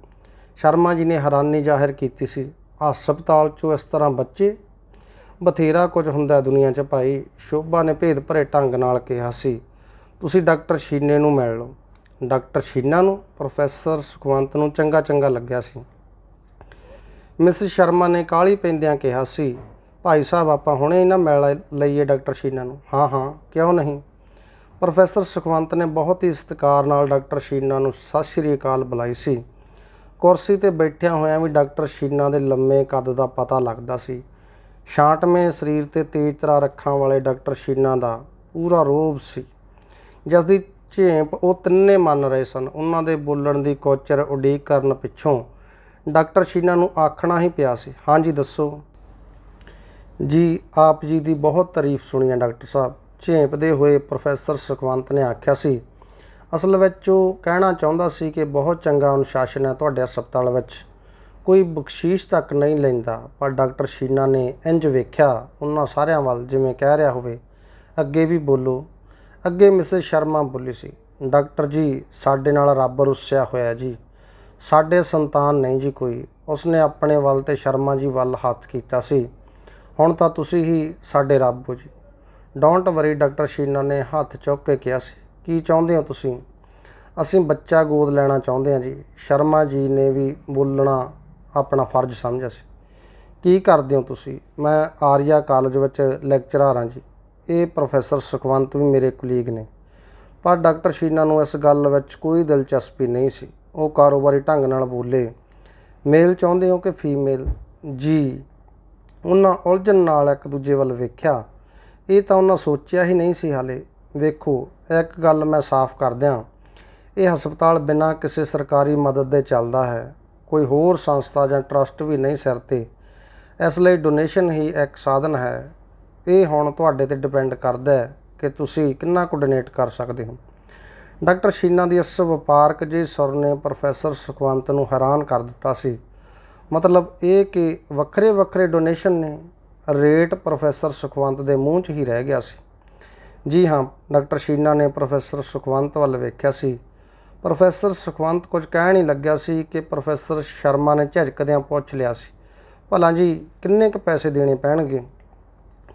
A: ਸ਼ਰਮਾ ਜੀ ਨੇ ਹੈਰਾਨੀ ਜ਼ਾਹਿਰ ਕੀਤੀ ਸੀ ਹਸਪਤਾਲ ਚੋਂ ਇਸ ਤਰ੍ਹਾਂ ਬੱਚੇ? ਬਥੇਰਾ ਕੁਝ ਹੁੰਦਾ ਦੁਨੀਆ 'ਚ ਭਾਈ, ਸ਼ੋਭਾ ਨੇ ਭੇਦ ਭਰੇ ਢੰਗ ਨਾਲ ਕਿਹਾ ਸੀ, ਤੁਸੀਂ ਡਾਕਟਰ ਸ਼ੀਨੇ ਨੂੰ ਮਿਲ ਲਓ। ਡਾਕਟਰ ਸ਼ੀਨਾ ਨੂੰ, ਪ੍ਰੋਫੈਸਰ ਸੁਖਵੰਤ ਨੂੰ ਚੰਗਾ ਚੰਗਾ ਲੱਗਿਆ ਸੀ। ਮਿਸ ਸ਼ਰਮਾ ਨੇ ਕਾਲੀ ਪੈਂਦਿਆਂ ਕਿਹਾ ਸੀ, ਭਾਈ ਸਾਹਿਬ, ਆਪਾਂ ਹੁਣੇ ਹੀ ਨਾ ਮਿਲ ਲਈਏ ਡਾਕਟਰ ਸ਼ੀਨਾ ਨੂੰ। ਹਾਂ ਹਾਂ, ਕਿਉਂ ਨਹੀਂ? ਪ੍ਰੋਫੈਸਰ ਸੁਖਵੰਤ ਨੇ ਬਹੁਤ ਹੀ ਸਤਿਕਾਰ ਨਾਲ ਡਾਕਟਰ ਸ਼ੀਨਾ ਨੂੰ ਸਤਿ ਸ਼੍ਰੀ ਅਕਾਲ ਬੁਲਾਈ ਸੀ। ਕੁਰਸੀ ਤੇ ਬੈਠਿਆਂ ਹੋਇਆਂ ਵੀ ਡਾਕਟਰ ਸ਼ੀਨਾ ਦੇ ਲੰਮੇ ਕੱਦ ਦਾ ਪਤਾ ਲੱਗਦਾ ਸੀ। ਛਾਂਟਵੇਂ ਸਰੀਰ ਤੇ ਤੇਜ਼ ਤਰ੍ਹਾਂ ਰੱਖਾਂ ਵਾਲੇ ਡਾਕਟਰ ਸ਼ੀਨਾ ਦਾ ਪੂਰਾ ਰੋਬ ਸੀ। ਜਿਸ ਦੀ ਝੇਂਪ, ਉਹ ਤਿੰਨੇ ਮੰਨ ਰਹੇ ਸਨ। ਉਹਨਾਂ ਦੇ ਬੋਲਣ ਦੀ ਕੋਚਰ ਉਡੀਕ ਕਰਨ ਪਿੱਛੋਂ ਡਾਕਟਰ ਸ਼ੀਨਾ ਨੂੰ ਆਖਣਾ ਹੀ ਪਿਆ ਸੀ। ਹਾਂਜੀ ਦੱਸੋ। ਜੀ, ਆਪ ਜੀ ਦੀ ਬਹੁਤ ਤਾਰੀਫ ਸੁਣੀ ਹੈ, ਡਾਕਟਰ ਸਾਹਿਬ। ਝੇਂਪਦੇ ਹੋਏ ਪ੍ਰੋਫੈਸਰ ਸੁਖਵੰਤ ਨੇ ਆਖਿਆ ਸੀ, ਅਸਲ ਵਿੱਚ ਉਹ ਕਹਿਣਾ ਚਾਹੁੰਦਾ ਸੀ ਕਿ ਬਹੁਤ ਚੰਗਾ ਅਨੁਸ਼ਾਸਨ ਹੈ ਤੁਹਾਡੇ ਹਸਪਤਾਲ ਵਿੱਚ। ਕੋਈ ਬਖਸ਼ੀਸ਼ ਤੱਕ ਨਹੀਂ ਲੈਂਦਾ। ਪਰ ਡਾਕਟਰ ਸ਼ੀਨਾ ਨੇ ਇੰਜ ਵੇਖਿਆ, ਉਹਨਾਂ ਸਾਰਿਆਂ ਵੱਲ ਜਿਵੇਂ ਕਹਿ ਰਿਹਾ ਹੋਵੇ, ਅੱਗੇ ਵੀ ਬੋਲੋ। ਅੱਗੇ ਮਿਸਿਸ ਸ਼ਰਮਾ ਬੋਲੀ ਸੀ, ਡਾਕਟਰ ਜੀ, ਸਾਡੇ ਨਾਲ ਰੱਬ ਰੁੱਸਿਆ ਹੋਇਆ ਜੀ। ਸਾਡੇ ਸੰਤਾਨ ਨਹੀਂ ਜੀ ਕੋਈ। ਉਸਨੇ ਆਪਣੇ ਵੱਲ ਤੇ ਸ਼ਰਮਾ ਜੀ ਵੱਲ ਹੱਥ ਕੀਤਾ ਸੀ। ਹੁਣ ਤਾਂ ਤੁਸੀਂ ਹੀ ਸਾਡੇ ਰੱਬ ਹੋ ਜੀ। ਡੋਂਟ ਵਰੀ ਡਾਕਟਰ ਸ਼ੀਨਾ ਨੇ ਹੱਥ ਚੁੱਕ ਕੇ ਕਿਹਾ ਸੀ। ਕੀ ਚਾਹੁੰਦੇ ਹੋ ਤੁਸੀਂ? ਅਸੀਂ ਬੱਚਾ ਗੋਦ ਲੈਣਾ ਚਾਹੁੰਦੇ ਹਾਂ ਜੀ। ਸ਼ਰਮਾ ਜੀ ਨੇ ਵੀ ਬੋਲਣਾ ਆਪਣਾ ਫਰਜ਼ ਸਮਝਿਆ ਸੀ। ਕੀ ਕਰਦੇ ਹੋ ਤੁਸੀਂ? ਮੈਂ ਆਰੀਆ ਕਾਲਜ ਵਿੱਚ ਲੈਕਚਰਰ ਹਾਂ ਜੀ। ਇਹ ਪ੍ਰੋਫੈਸਰ ਸੁਖਵੰਤ ਵੀ ਮੇਰੇ ਕੁਲੀਗ ਨੇ। ਪਰ ਡਾਕਟਰ ਸ਼ੀਨਾ ਨੂੰ ਇਸ ਗੱਲ ਵਿੱਚ ਕੋਈ ਦਿਲਚਸਪੀ ਨਹੀਂ ਸੀ। ਉਹ ਕਾਰੋਬਾਰੀ ਢੰਗ ਨਾਲ ਬੋਲੇ, ਮੇਲ ਚਾਹੁੰਦੇ ਹੋ ਕਿ ਫੀਮੇਲ? ਜੀ, ਉਹਨਾਂ ਉਲਝਣ ਨਾਲ ਇੱਕ ਦੂਜੇ ਵੱਲ ਵੇਖਿਆ। ਇਹ ਤਾਂ ਉਹਨਾਂ ਸੋਚਿਆ ਹੀ ਨਹੀਂ ਸੀ ਹਾਲੇ। ਵੇਖੋ, ਇੱਕ ਗੱਲ ਮੈਂ ਸਾਫ਼ ਕਰ ਦਿਆਂ ਇਹ ਹਸਪਤਾਲ ਬਿਨਾਂ ਕਿਸੇ ਸਰਕਾਰੀ ਮਦਦ ਦੇ ਚੱਲਦਾ ਹੈ। ਕੋਈ ਹੋਰ ਸੰਸਥਾ ਜਾਂ ਟਰਸਟ ਵੀ ਨਹੀਂ ਸਿਰ ਤੇ। ਇਸ ਲਈ ਡੋਨੇਸ਼ਨ ਹੀ ਇੱਕ ਸਾਧਨ ਹੈ। ਇਹ ਹੁਣ ਤੁਹਾਡੇ ਤੇ ਡਿਪੈਂਡ ਕਰਦਾ ਹੈ ਕਿ ਤੁਸੀਂ ਕਿੰਨਾ ਕੁ ਡੋਨੇਟ ਕਰ ਸਕਦੇ ਹੋ। ਡਾਕਟਰ ਸ਼ੀਨਾ ਦੀ ਇਸ ਵਪਾਰਕ ਜੇ ਸੁਰ ਨੇ ਪ੍ਰੋਫੈਸਰ ਸੁਖਵੰਤ ਨੂੰ ਹੈਰਾਨ ਕਰ ਦਿੱਤਾ ਸੀ। ਮਤਲਬ ਇਹ ਕਿ ਵੱਖਰੇ ਵੱਖਰੇ ਡੋਨੇਸ਼ਨ ਨੇ ਰੇਟ ਪ੍ਰੋਫੈਸਰ ਸੁਖਵੰਤ ਦੇ ਮੂੰਹ 'ਚ ਹੀ ਰਹਿ ਗਿਆ ਸੀ। ਜੀ ਹਾਂ, ਡਾਕਟਰ ਸ਼ੀਨਾ ਨੇ ਪ੍ਰੋਫੈਸਰ ਸੁਖਵੰਤ ਵੱਲ ਵੇਖਿਆ ਸੀ। ਪ੍ਰੋਫੈਸਰ ਸੁਖਵੰਤ ਕੁਝ ਕਹਿ ਨਹੀਂ ਲੱਗਿਆ ਸੀ ਕਿ ਪ੍ਰੋਫੈਸਰ ਸ਼ਰਮਾ ਨੇ ਝਿਜਕਦਿਆਂ ਪੁੱਛ ਲਿਆ ਸੀ। ਭਲਾ ਜੀ, ਕਿੰਨੇ ਕੁ ਪੈਸੇ ਦੇਣੇ ਪੈਣਗੇ?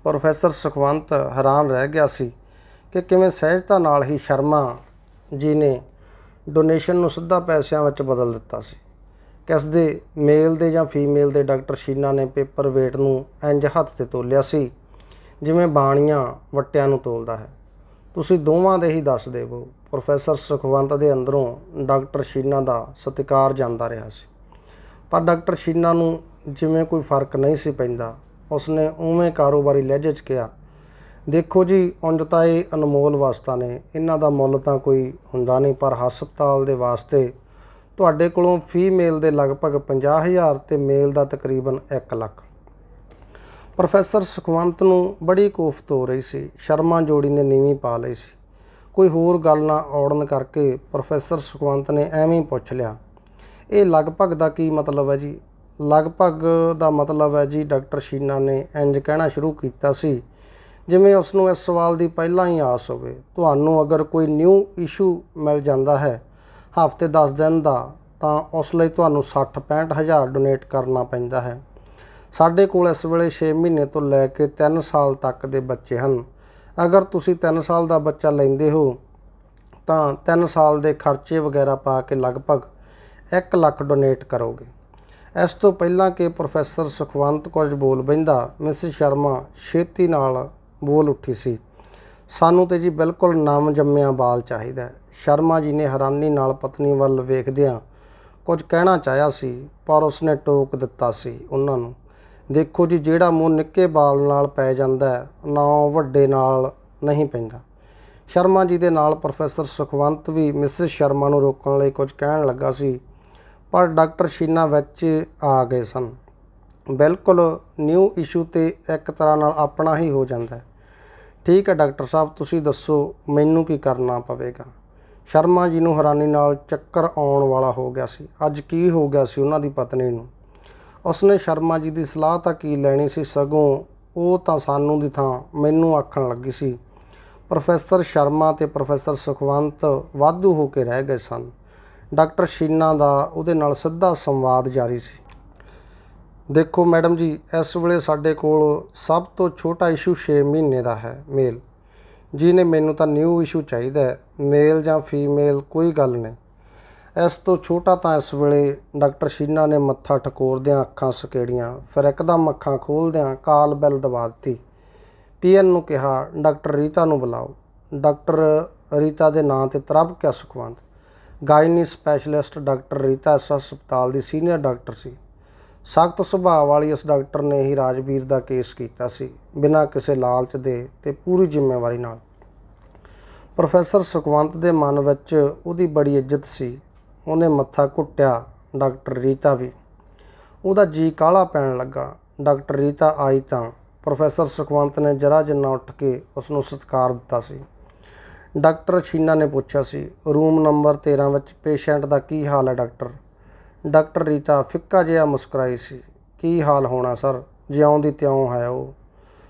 A: ਪ੍ਰੋਫੈਸਰ ਸੁਖਵੰਤ ਹੈਰਾਨ ਰਹਿ ਗਿਆ ਸੀ ਕਿ ਕਿਵੇਂ ਸਹਿਜਤਾ ਨਾਲ ਹੀ ਸ਼ਰਮਾ ਜੀ ਨੇ ਡੋਨੇਸ਼ਨ ਨੂੰ ਸਿੱਧਾ ਪੈਸਿਆਂ ਵਿੱਚ ਬਦਲ ਦਿੱਤਾ ਸੀ। ਕਿਸ ਦੇ ਮੇਲ ਦੇ ਜਾਂ ਫੀਮੇਲ ਦੇ ਡਾਕਟਰ ਸ਼ੀਨਾ ਨੇ ਪੇਪਰ ਵੇਟ ਨੂੰ ਇੰਜ ਹੱਥ ਤੇ ਤੋਲਿਆ ਸੀ ਜਿਵੇਂ ਬਾਣੀਆਂ ਵੱਟਿਆਂ ਨੂੰ ਤੋਲਦਾ ਹੈ। ਤੁਸੀਂ ਦੋਵਾਂ ਦੇ ਹੀ ਦੱਸ ਦੇਵੋ, ਪ੍ਰੋਫੈਸਰ ਸੁਖਵੰਤ ਦੇ ਅੰਦਰੋਂ ਡਾਕਟਰ ਸ਼ੀਨਾ ਦਾ ਸਤਿਕਾਰ ਜਾਂਦਾ ਰਿਹਾ ਸੀ। ਪਰ ਡਾਕਟਰ ਸ਼ੀਨਾ ਨੂੰ ਜਿਵੇਂ ਕੋਈ ਫ਼ਰਕ ਨਹੀਂ ਸੀ ਪੈਂਦਾ ਉਸਨੇ ਉਵੇਂ ਕਾਰੋਬਾਰੀ ਲਹਿਜੇ 'ਚ ਕਿਹਾ, ਦੇਖੋ ਜੀ, ਉਂਝ ਤਾਂ ਇਹ ਅਨਮੋਲ ਵਸਤਾਂ ਨੇ। ਇਹਨਾਂ ਦਾ ਮੁੱਲ ਤਾਂ ਕੋਈ ਹੁੰਦਾ ਨਹੀਂ, ਪਰ ਹਸਪਤਾਲ ਦੇ ਵਾਸਤੇ ਤੁਹਾਡੇ ਕੋਲੋਂ ਫੀਮੇਲ ਦੇ ਲਗਭਗ 50000 ਤੇ ਮੇਲ ਦਾ ਤਕਰੀਬਨ 1 ਲੱਖ। ਪ੍ਰੋਫੈਸਰ ਸੁਖਵੰਤ ਨੂੰ ਬੜੀ ਕੋਫਤ ਹੋ ਰਹੀ ਸੀ। ਸ਼ਰਮਾ ਜੋੜੀ ਨੇ ਨੀਵੀਂ ਪਾ ਲਈ ਸੀ। ਕੋਈ ਹੋਰ ਗੱਲ ਨਾ ਔੜਨ ਕਰਕੇ ਪ੍ਰੋਫੈਸਰ ਸੁਖਵੰਤ ਨੇ ਐਵੇਂ ਹੀ ਪੁੱਛ ਲਿਆ, ਇਹ ਲਗਭਗ ਦਾ ਕੀ ਮਤਲਬ ਹੈ ਜੀ? ਲਗਭਗ ਦਾ ਮਤਲਬ ਹੈ ਜੀ ਡਾਕਟਰ ਸ਼ੀਨਾ ਨੇ ਇੰਜ ਕਹਿਣਾ ਸ਼ੁਰੂ ਕੀਤਾ ਸੀ, ਜਿਵੇਂ ਉਸ ਨੂੰ ਇਸ ਸਵਾਲ ਦੀ ਪਹਿਲਾਂ ਹੀ ਆਸ ਹੋਵੇ। ਤੁਹਾਨੂੰ ਅਗਰ ਕੋਈ ਨਿਊ ਇਸ਼ੂ ਮਿਲ ਜਾਂਦਾ ਹੈ ਹਫ਼ਤੇ 10 ਦਿਨ ਦਾ, ਤਾਂ ਉਸ ਲਈ ਤੁਹਾਨੂੰ 60 65 ਹਜ਼ਾਰ ਡੋਨੇਟ ਕਰਨਾ ਪੈਂਦਾ ਹੈ। ਸਾਡੇ ਕੋਲ ਇਸ ਵੇਲੇ 6 ਮਹੀਨੇ ਤੋਂ ਲੈ ਕੇ 3 ਸਾਲ ਤੱਕ ਦੇ ਬੱਚੇ ਹਨ। ਅਗਰ ਤੁਸੀਂ 3 ਸਾਲ ਦਾ ਬੱਚਾ ਲੈਂਦੇ ਹੋ, ਤਾਂ 3 ਸਾਲ ਦੇ ਖਰਚੇ ਵਗੈਰਾ ਪਾ ਕੇ ਲਗਭਗ 1 ਲੱਖ ਡੋਨੇਟ ਕਰੋਗੇ। ਇਸ ਤੋਂ ਪਹਿਲਾਂ ਕਿ ਪ੍ਰੋਫੈਸਰ ਸੁਖਵੰਤ ਕੁਝ ਬੋਲ ਬੈਂਦਾ ਮਿਸਿਸ ਸ਼ਰਮਾ ਛੇਤੀ ਨਾਲ ਬੋਲ ਉੱਠੀ ਸੀ। ਸਾਨੂੰ ਤੇ ਜੀ ਬਿਲਕੁਲ ਨਮ ਜੰਮਿਆ ਬਾਲ ਚਾਹੀਦਾ ਹੈ। ਸ਼ਰਮਾ ਜੀ ਨੇ ਹੈਰਾਨੀ ਨਾਲ ਪਤਨੀ ਵੱਲ ਵੇਖਦਿਆਂ ਕੁਝ ਕਹਿਣਾ ਚਾਹਿਆ ਸੀ, ਪਰ ਉਸਨੇ ਟੋਕ ਦਿੱਤਾ ਸੀ ਉਹਨਾਂ ਨੂੰ, ਦੇਖੋ ਜੀ, ਜਿਹੜਾ ਮੂੰਹ ਨਿੱਕੇ ਬਾਲ ਨਾਲ ਪੈ ਜਾਂਦਾ ਹੈ, ਨਾ ਉਹ ਵੱਡੇ ਨਾਲ ਨਹੀਂ ਪੈਂਦਾ। ਸ਼ਰਮਾ ਜੀ ਦੇ ਨਾਲ ਪ੍ਰੋਫੈਸਰ ਸੁਖਵੰਤ ਵੀ ਮਿਸਿਸ ਸ਼ਰਮਾ ਨੂੰ ਰੋਕਣ ਲਈ ਕੁਝ ਕਹਿਣ ਲੱਗਾ ਸੀ ਪਰ ਡਾਕਟਰ ਸ਼ੀਨਾ ਵਿੱਚ ਆ ਗਏ ਸਨ। ਬਿਲਕੁਲ ਨਿਊ ਇਸ਼ੂ ਤੇ ਇੱਕ ਤਰ੍ਹਾਂ ਨਾਲ ਆਪਣਾ ਹੀ ਹੋ ਜਾਂਦਾ ਹੈ। ਠੀਕ ਹੈ ਡਾਕਟਰ ਸਾਹਿਬ, ਤੁਸੀਂ ਦੱਸੋ ਮੈਨੂੰ ਕੀ ਕਰਨਾ ਪਵੇਗਾ। ਸ਼ਰਮਾ ਜੀ ਨੂੰ ਹੈਰਾਨੀ ਨਾਲ ਚੱਕਰ ਆਉਣ ਵਾਲਾ ਹੋ ਗਿਆ ਸੀ। ਅੱਜ ਕੀ ਹੋ ਗਿਆ ਸੀ ਉਹਨਾਂ ਦੀ ਪਤਨੀ ਨੂੰ? ਉਸਨੇ ਸ਼ਰਮਾ ਜੀ ਦੀ ਸਲਾਹ ਤਾਂ ਕੀ ਲੈਣੀ ਸੀ ਸਗੋਂ ਉਹ ਤਾਂ ਸਾਨੂੰ ਦੀ ਥਾਂ ਮੈਨੂੰ ਆਖਣ ਲੱਗੀ ਸੀ। ਪ੍ਰੋਫੈਸਰ ਸ਼ਰਮਾ ਤੇ ਪ੍ਰੋਫੈਸਰ ਸੁਖਵੰਤ ਵਾਧੂ ਹੋ ਕੇ ਰਹਿ ਗਏ ਸਨ। ਡਾਕਟਰ ਸ਼ੀਨਾ ਦਾ ਉਹਦੇ ਨਾਲ ਸਿੱਧਾ ਸੰਵਾਦ ਜਾਰੀ ਸੀ। ਦੇਖੋ ਮੈਡਮ ਜੀ, ਇਸ ਵੇਲੇ ਸਾਡੇ ਕੋਲ ਸਭ ਤੋਂ ਛੋਟਾ ਇਸ਼ੂ 6 ਮਹੀਨੇ ਦਾ ਹੈ ਮੇਲ ਜਿਹਨੇ ਮੈਨੂੰ ਤਾਂ ਨਿਊ ਇਸ਼ੂ ਚਾਹੀਦਾ ਹੈ ਮੇਲ ਜਾਂ ਫੀਮੇਲ ਕੋਈ ਗੱਲ ਨਹੀਂ। ਇਸ ਤੋਂ ਛੋਟਾ ਤਾਂ ਇਸ ਵੇਲੇ ਡਾਕਟਰ ਸ਼ੀਨਾ ਨੇ ਮੱਥਾ ਠਕੋਰਦਿਆਂ ਅੱਖਾਂ ਸਕੇੜੀਆਂ, ਫਿਰ ਇੱਕਦਮ ਅੱਖਾਂ ਖੋਲਦਿਆਂ ਕਾਲ ਬੈਲ ਦਬਾ ਦਿੱਤੀ। ਪੀਐਨ ਨੂੰ ਕਿਹਾ, ਡਾਕਟਰ ਰੀਤਾ ਨੂੰ ਬੁਲਾਓ। ਡਾਕਟਰ ਰੀਤਾ ਦੇ ਨਾਂ ਤੇ ਤਰਬ ਕਿਆ Sukhwant. Gynae specialist doctor Rita S ਹਸਪਤਾਲ ਦੀ ਸੀਨੀਅਰ ਡਾਕਟਰ ਸੀ। ਸਖਤ ਸੁਭਾਅ ਵਾਲੀ ਇਸ ਡਾਕਟਰ ਨੇ ਹੀ ਰਾਜਵੀਰ ਦਾ ਕੇਸ ਕੀਤਾ ਸੀ, ਬਿਨਾਂ ਕਿਸੇ ਲਾਲਚ ਦੇ ਤੇ ਪੂਰੀ ਜ਼ਿੰਮੇਵਾਰੀ ਨਾਲ। ਪ੍ਰੋਫੈਸਰ ਸੁਖਵੰਤ ਦੇ ਮਨ ਵਿੱਚ ਉਹਦੀ ਬੜੀ ਇੱਜ਼ਤ ਸੀ। ਉਹਨੇ ਮੱਥਾ ਘੁੱਟਿਆ ਡਾਕਟਰ ਰੀਤਾ ਵੀ। ਉਹਦਾ ਜੀ ਕਾਲਾ ਪੈਣ ਲੱਗਾ। ਡਾਕਟਰ ਰੀਤਾ ਆਈ ਤਾਂ ਪ੍ਰੋਫੈਸਰ ਸੁਖਵੰਤ ਨੇ ਜਰਾ ਜਿੰਨਾ ਉੱਠ ਕੇ ਉਸ ਨੂੰ ਸਤਿਕਾਰ ਦਿੱਤਾ ਸੀ। ਡਾਕਟਰ ਸ਼ੀਨਾ ਨੇ ਪੁੱਛਿਆ ਸੀ, ਰੂਮ ਨੰਬਰ 13 ਵਿੱਚ ਪੇਸ਼ੈਂਟ ਦਾ ਕੀ ਹਾਲ ਹੈ ਡਾਕਟਰ? ਡਾਕਟਰ ਰੀਤਾ ਫਿੱਕਾ ਜਿਹਾ ਮੁਸਕਰਾਈ ਸੀ, ਕੀ ਹਾਲ ਹੋਣਾ ਸਰ? ਜਿਉਂ ਦੀ ਤਿਉਂ ਹੈ ਉਹ।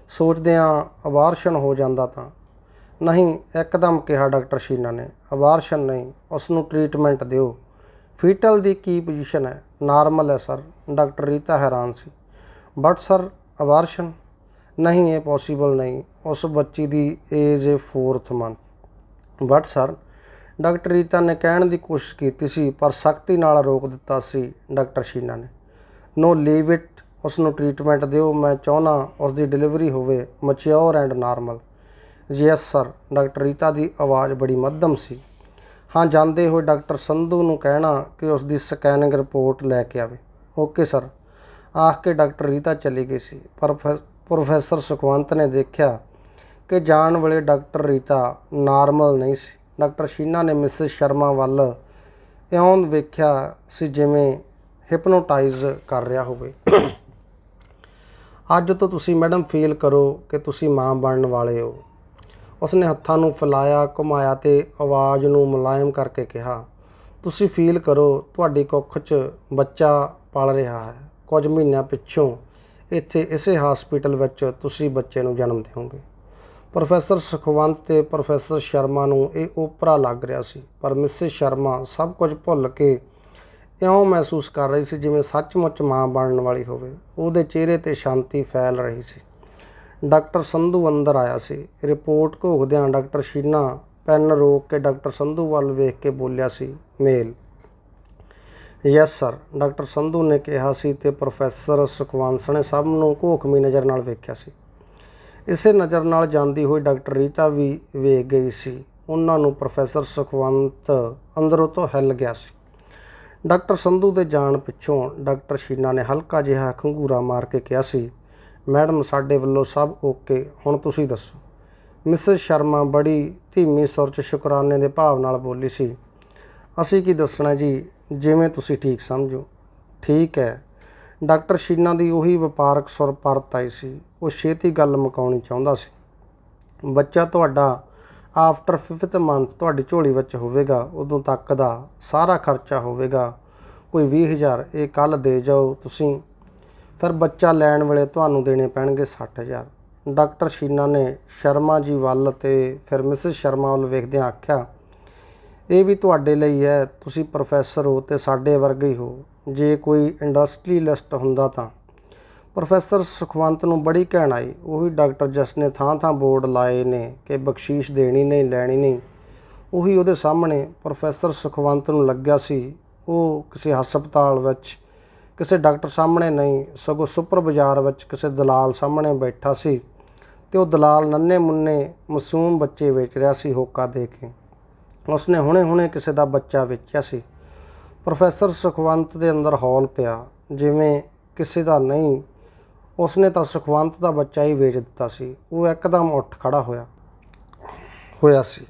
A: ਸੋਚਦਿਆਂ ਅਵਾਰਸ਼ਨ ਹੋ ਜਾਂਦਾ ਤਾਂ। ਨਹੀਂ, ਇੱਕਦਮ ਕਿਹਾ ਡਾਕਟਰ ਸ਼ੀਨਾ ਨੇ ਅਵਾਰਸ਼ਨ ਨਹੀਂ ਉਸ ਨੂੰ ਟ੍ਰੀਟਮੈਂਟ ਦਿਓ। ਫੀਟਲ ਦੀ ਕੀ ਪੋਜੀਸ਼ਨ ਹੈ? ਨਾਰਮਲ ਹੈ ਸਰ, ਡਾਕਟਰ ਰੀਤਾ ਹੈਰਾਨ ਸੀ। ਬਟ ਸਰ ਅਵਾਰਸ਼ਨ ਨਹੀਂ, ਇਹ ਪੋਸੀਬਲ ਨਹੀਂ, ਉਸ ਬੱਚੀ ਦੀ ਏਜ ਹੈ 4th month. But sir. Doctor Rita ਨੇ ਕਹਿਣ ਦੀ ਕੋਸ਼ਿਸ਼ ਕੀਤੀ ਸੀ, ਪਰ ਸਖਤੀ ਨਾਲ ਰੋਕ ਦਿੱਤਾ ਸੀ ਡਾਕਟਰ ਸ਼ੀਨਾ ਨੇ। ਨੋ, ਲੀਵ ਇਟ ਉਸ ਨੂੰ ਟ੍ਰੀਟਮੈਂਟ ਦਿਓ, ਮੈਂ ਚਾਹੁੰਦਾ ਉਸ ਦੀ ਡਿਲੀਵਰੀ ਹੋਵੇ, mature and normal. Yes, sir. Doctor Rita ਦੀ ਆਵਾਜ਼ ਬੜੀ ਮੱਧਮ ਸੀ। ਹਾਂ ਜਾਂਦੇ ਹੋਏ ਡਾਕਟਰ ਸੰਧੂ ਨੂੰ ਕਹਿਣਾ ਕਿ ਉਸ ਦੀ ਸਕੈਨਿੰਗ ਰਿਪੋਰਟ ਲੈ ਕੇ ਆਵੇ। Okay, sir. ਆਖ ਕੇ ਡਾਕਟਰ ਰੀਤਾ ਚਲੀ ਗਈ ਸੀ, ਪਰ ਪ੍ਰੋਫੈ- ਪ੍ਰੋਫੈਸਰ ਸੁਖਵੰਤ ਨੇ ਦੇਖਿਆ ਕਿ ਜਾਣ ਵੇਲੇ ਡਾਕਟਰ ਰੀਤਾ ਨਾਰਮਲ ਨਹੀਂ ਸੀ। ਡਾਕਟਰ ਸ਼ੀਨਾ ਨੇ ਮਿਸਿਸ ਸ਼ਰਮਾ ਵੱਲ ਇਉਂ ਵੇਖਿਆ ਸੀ ਜਿਵੇਂ ਹਿਪਨੋਟਾਈਜ਼ ਕਰ ਰਿਹਾ ਹੋਵੇ। ਅੱਜ ਤੋਂ ਤੁਸੀਂ ਮੈਡਮ ਫੀਲ ਕਰੋ ਕਿ ਤੁਸੀਂ ਮਾਂ ਬਣਨ ਵਾਲੇ ਹੋ। ਉਸਨੇ ਹੱਥਾਂ ਨੂੰ ਫੈਲਾਇਆ, ਘੁਮਾਇਆ ਤੇ ਆਵਾਜ਼ ਨੂੰ ਮੁਲਾਇਮ ਕਰਕੇ ਕਿਹਾ, ਤੁਸੀਂ ਫੀਲ ਕਰੋ, ਤੁਹਾਡੀ ਕੁੱਖ 'ਚ ਬੱਚਾ ਪਲ ਰਿਹਾ ਹੈ। ਕੁਝ ਮਹੀਨਿਆਂ ਪਿੱਛੋਂ ਇੱਥੇ ਇਸੇ ਹਸਪੀਟਲ ਵਿੱਚ ਤੁਸੀਂ ਬੱਚੇ ਨੂੰ ਜਨਮ ਦਿਓਗੇ। ਪ੍ਰੋਫੈਸਰ ਸੁਖਵੰਤ ਤੇ ਪ੍ਰੋਫੈਸਰ ਸ਼ਰਮਾ ਨੂੰ ਇਹ ਓਪਰਾ ਲੱਗ ਰਿਹਾ ਸੀ, ਪਰ ਮਿਸਿਸ ਸ਼ਰਮਾ ਸਭ ਕੁਝ ਭੁੱਲ ਕੇ ਇਉਂ ਮਹਿਸੂਸ ਕਰ ਰਹੀ ਸੀ ਜਿਵੇਂ ਸੱਚਮੁੱਚ ਮਾਂ ਬਣਨ ਵਾਲੀ ਹੋਵੇ। ਉਹਦੇ ਚਿਹਰੇ ਤੇ ਸ਼ਾਂਤੀ ਫੈਲ ਰਹੀ ਸੀ। ਡਾਕਟਰ ਸੰਧੂ ਅੰਦਰ ਆਇਆ ਸੀ। ਰਿਪੋਰਟ ਘੋਖਦਿਆਂ ਡਾਕਟਰ ਸ਼ੀਨਾ ਪੈਨ ਰੋਕ ਕੇ ਡਾਕਟਰ ਸੰਧੂ ਵੱਲ ਵੇਖ ਕੇ ਬੋਲਿਆ ਸੀ, male. Yes sir doctor Sandhu ਨੇ ਕਿਹਾ ਸੀ ਤੇ ਪ੍ਰੋਫੈਸਰ ਸੁਖਵੰਤ ਨੇ ਸਭ ਨੂੰ ਘੋਖਮੀ ਨਜ਼ਰ ਨਾਲ ਵੇਖਿਆ ਸੀ। ਇਸੇ ਨਜ਼ਰ ਨਾਲ ਜਾਂਦੀ ਹੋਈ ਡਾਕਟਰ ਰੀਤਾ ਵੀ ਵੇਖ ਗਈ ਸੀ। ਉਹਨਾਂ ਨੂੰ ਪ੍ਰੋਫੈਸਰ ਸੁਖਵੰਤ ਅੰਦਰੋਂ ਤੋਂ ਹਿੱਲ ਗਿਆ ਸੀ। ਡਾਕਟਰ ਸੰਧੂ ਦੇ ਜਾਣ ਪਿੱਛੋਂ ਡਾਕਟਰ ਸ਼ੀਨਾ ਨੇ ਹਲਕਾ ਜਿਹਾ ਖੰਗੂਰਾ ਮਾਰ ਕੇ ਕਿਹਾ ਸੀ, ਮੈਡਮ, ਸਾਡੇ ਵੱਲੋਂ ਸਭ ਓਕੇ, ਹੁਣ ਤੁਸੀਂ ਦੱਸੋ। ਮਿਸਿਸ ਸ਼ਰਮਾ ਬੜੀ ਧੀਮੀ ਸੁਰ 'ਚ ਸ਼ੁਕਰਾਨੇ ਦੇ ਭਾਵ ਨਾਲ ਬੋਲੀ ਸੀ, ਅਸੀਂ ਕੀ ਦੱਸਣਾ ਜੀ? ਜਿਵੇਂ ਤੁਸੀਂ ਠੀਕ ਸਮਝੋ। ਠੀਕ ਹੈ। ਡਾਕਟਰ ਸ਼ੀਨਾ ਦੀ ਉਹੀ ਵਪਾਰਕ ਸੁਰ ਪਰਤ ਆਈ ਸੀ। ਉਹ ਛੇਤੀ ਗੱਲ ਮੁਕਾਉਣੀ ਚਾਹੁੰਦਾ ਸੀ। ਬੱਚਾ ਤੁਹਾਡਾ ਆਫਟਰ 5th ਮੰਥ ਤੁਹਾਡੀ ਝੋਲੀ ਵਿੱਚ ਹੋਵੇਗਾ, ਉਦੋਂ ਤੱਕ ਦਾ ਸਾਰਾ ਖਰਚਾ ਹੋਵੇਗਾ। ਕੋਈ 20000 ਇਹ ਕੱਲ ਦੇ ਜਾਓ ਤੁਸੀਂ। ਫਿਰ ਬੱਚਾ ਲੈਣ ਵੇਲੇ ਤੁਹਾਨੂੰ ਦੇਣੇ ਪੈਣਗੇ 60000 ਡਾਕਟਰ ਸ਼ੀਨਾ ਨੇ ਸ਼ਰਮਾ ਜੀ ਵੱਲ ਤੇ ਫਿਰ ਮਿਸਿਸ ਸ਼ਰਮਾ ਵੱਲ ਵੇਖਦਿਆਂ ਆਖਿਆ, ਇਹ ਵੀ ਤੁਹਾਡੇ ਲਈ ਹੈ, ਤੁਸੀਂ ਪ੍ਰੋਫੈਸਰ ਹੋ ਤੇ ਸਾਡੇ ਵਰਗੇ ਹੀ ਹੋ। ਜੇ ਕੋਈ ਇੰਡਸਟਰੀਲਿਸਟ ਹੁੰਦਾ ਤਾਂ। ਪ੍ਰੋਫੈਸਰ ਸੁਖਵੰਤ ਨੂੰ ਬੜੀ ਘੈਣ ਆਈ। ਉਹੀ ਡਾਕਟਰ ਜਸ ਨੇ ਥਾਂ ਥਾਂ ਬੋਰਡ ਲਾਏ ਨੇ ਕਿ ਬਖਸ਼ੀਸ਼ ਦੇਣੀ ਨਹੀਂ, ਲੈਣੀ ਨਹੀਂ। ਉਹੀ ਉਹਦੇ ਸਾਹਮਣੇ ਪ੍ਰੋਫੈਸਰ ਸੁਖਵੰਤ ਨੂੰ ਲੱਗਿਆ ਸੀ। ਉਹ ਕਿਸੇ ਹਸਪਤਾਲ ਵਿੱਚ, ਕਿਸੇ ਡਾਕਟਰ ਸਾਹਮਣੇ ਨਹੀਂ, ਸਗੋਂ ਸੁਪਰ ਬਾਜ਼ਾਰ ਵਿੱਚ ਕਿਸੇ ਦਲਾਲ ਸਾਹਮਣੇ ਬੈਠਾ ਸੀ ਤੇ ਉਹ ਦਲਾਲ ਨੰਨੇ ਮੁੰਨੇ ਮਾਸੂਮ ਬੱਚੇ ਵੇਚ ਰਿਹਾ ਸੀ ਹੋਕਾ ਦੇ ਕੇ। ਉਸਨੇ ਹੁਣੇ-ਹੁਣੇ ਕਿਸੇ ਦਾ ਬੱਚਾ ਵੇਚਿਆ ਸੀ। ਪ੍ਰੋਫੈਸਰ ਸੁਖਵੰਤ ਦੇ ਅੰਦਰ ਹੌਲ ਪਿਆ, ਜਿਵੇਂ ਕਿਸੇ ਦਾ ਨਹੀਂ ਉਸਨੇ ਤਾਂ ਸੁਖਵੰਤ ਦਾ ਬੱਚਾ ਹੀ ਵੇਚ ਦਿੱਤਾ ਸੀ। ਉਹ ਇੱਕਦਮ ਉੱਠ ਖੜਾ ਹੋਇਆ ਹੋਇਆ ਸੀ।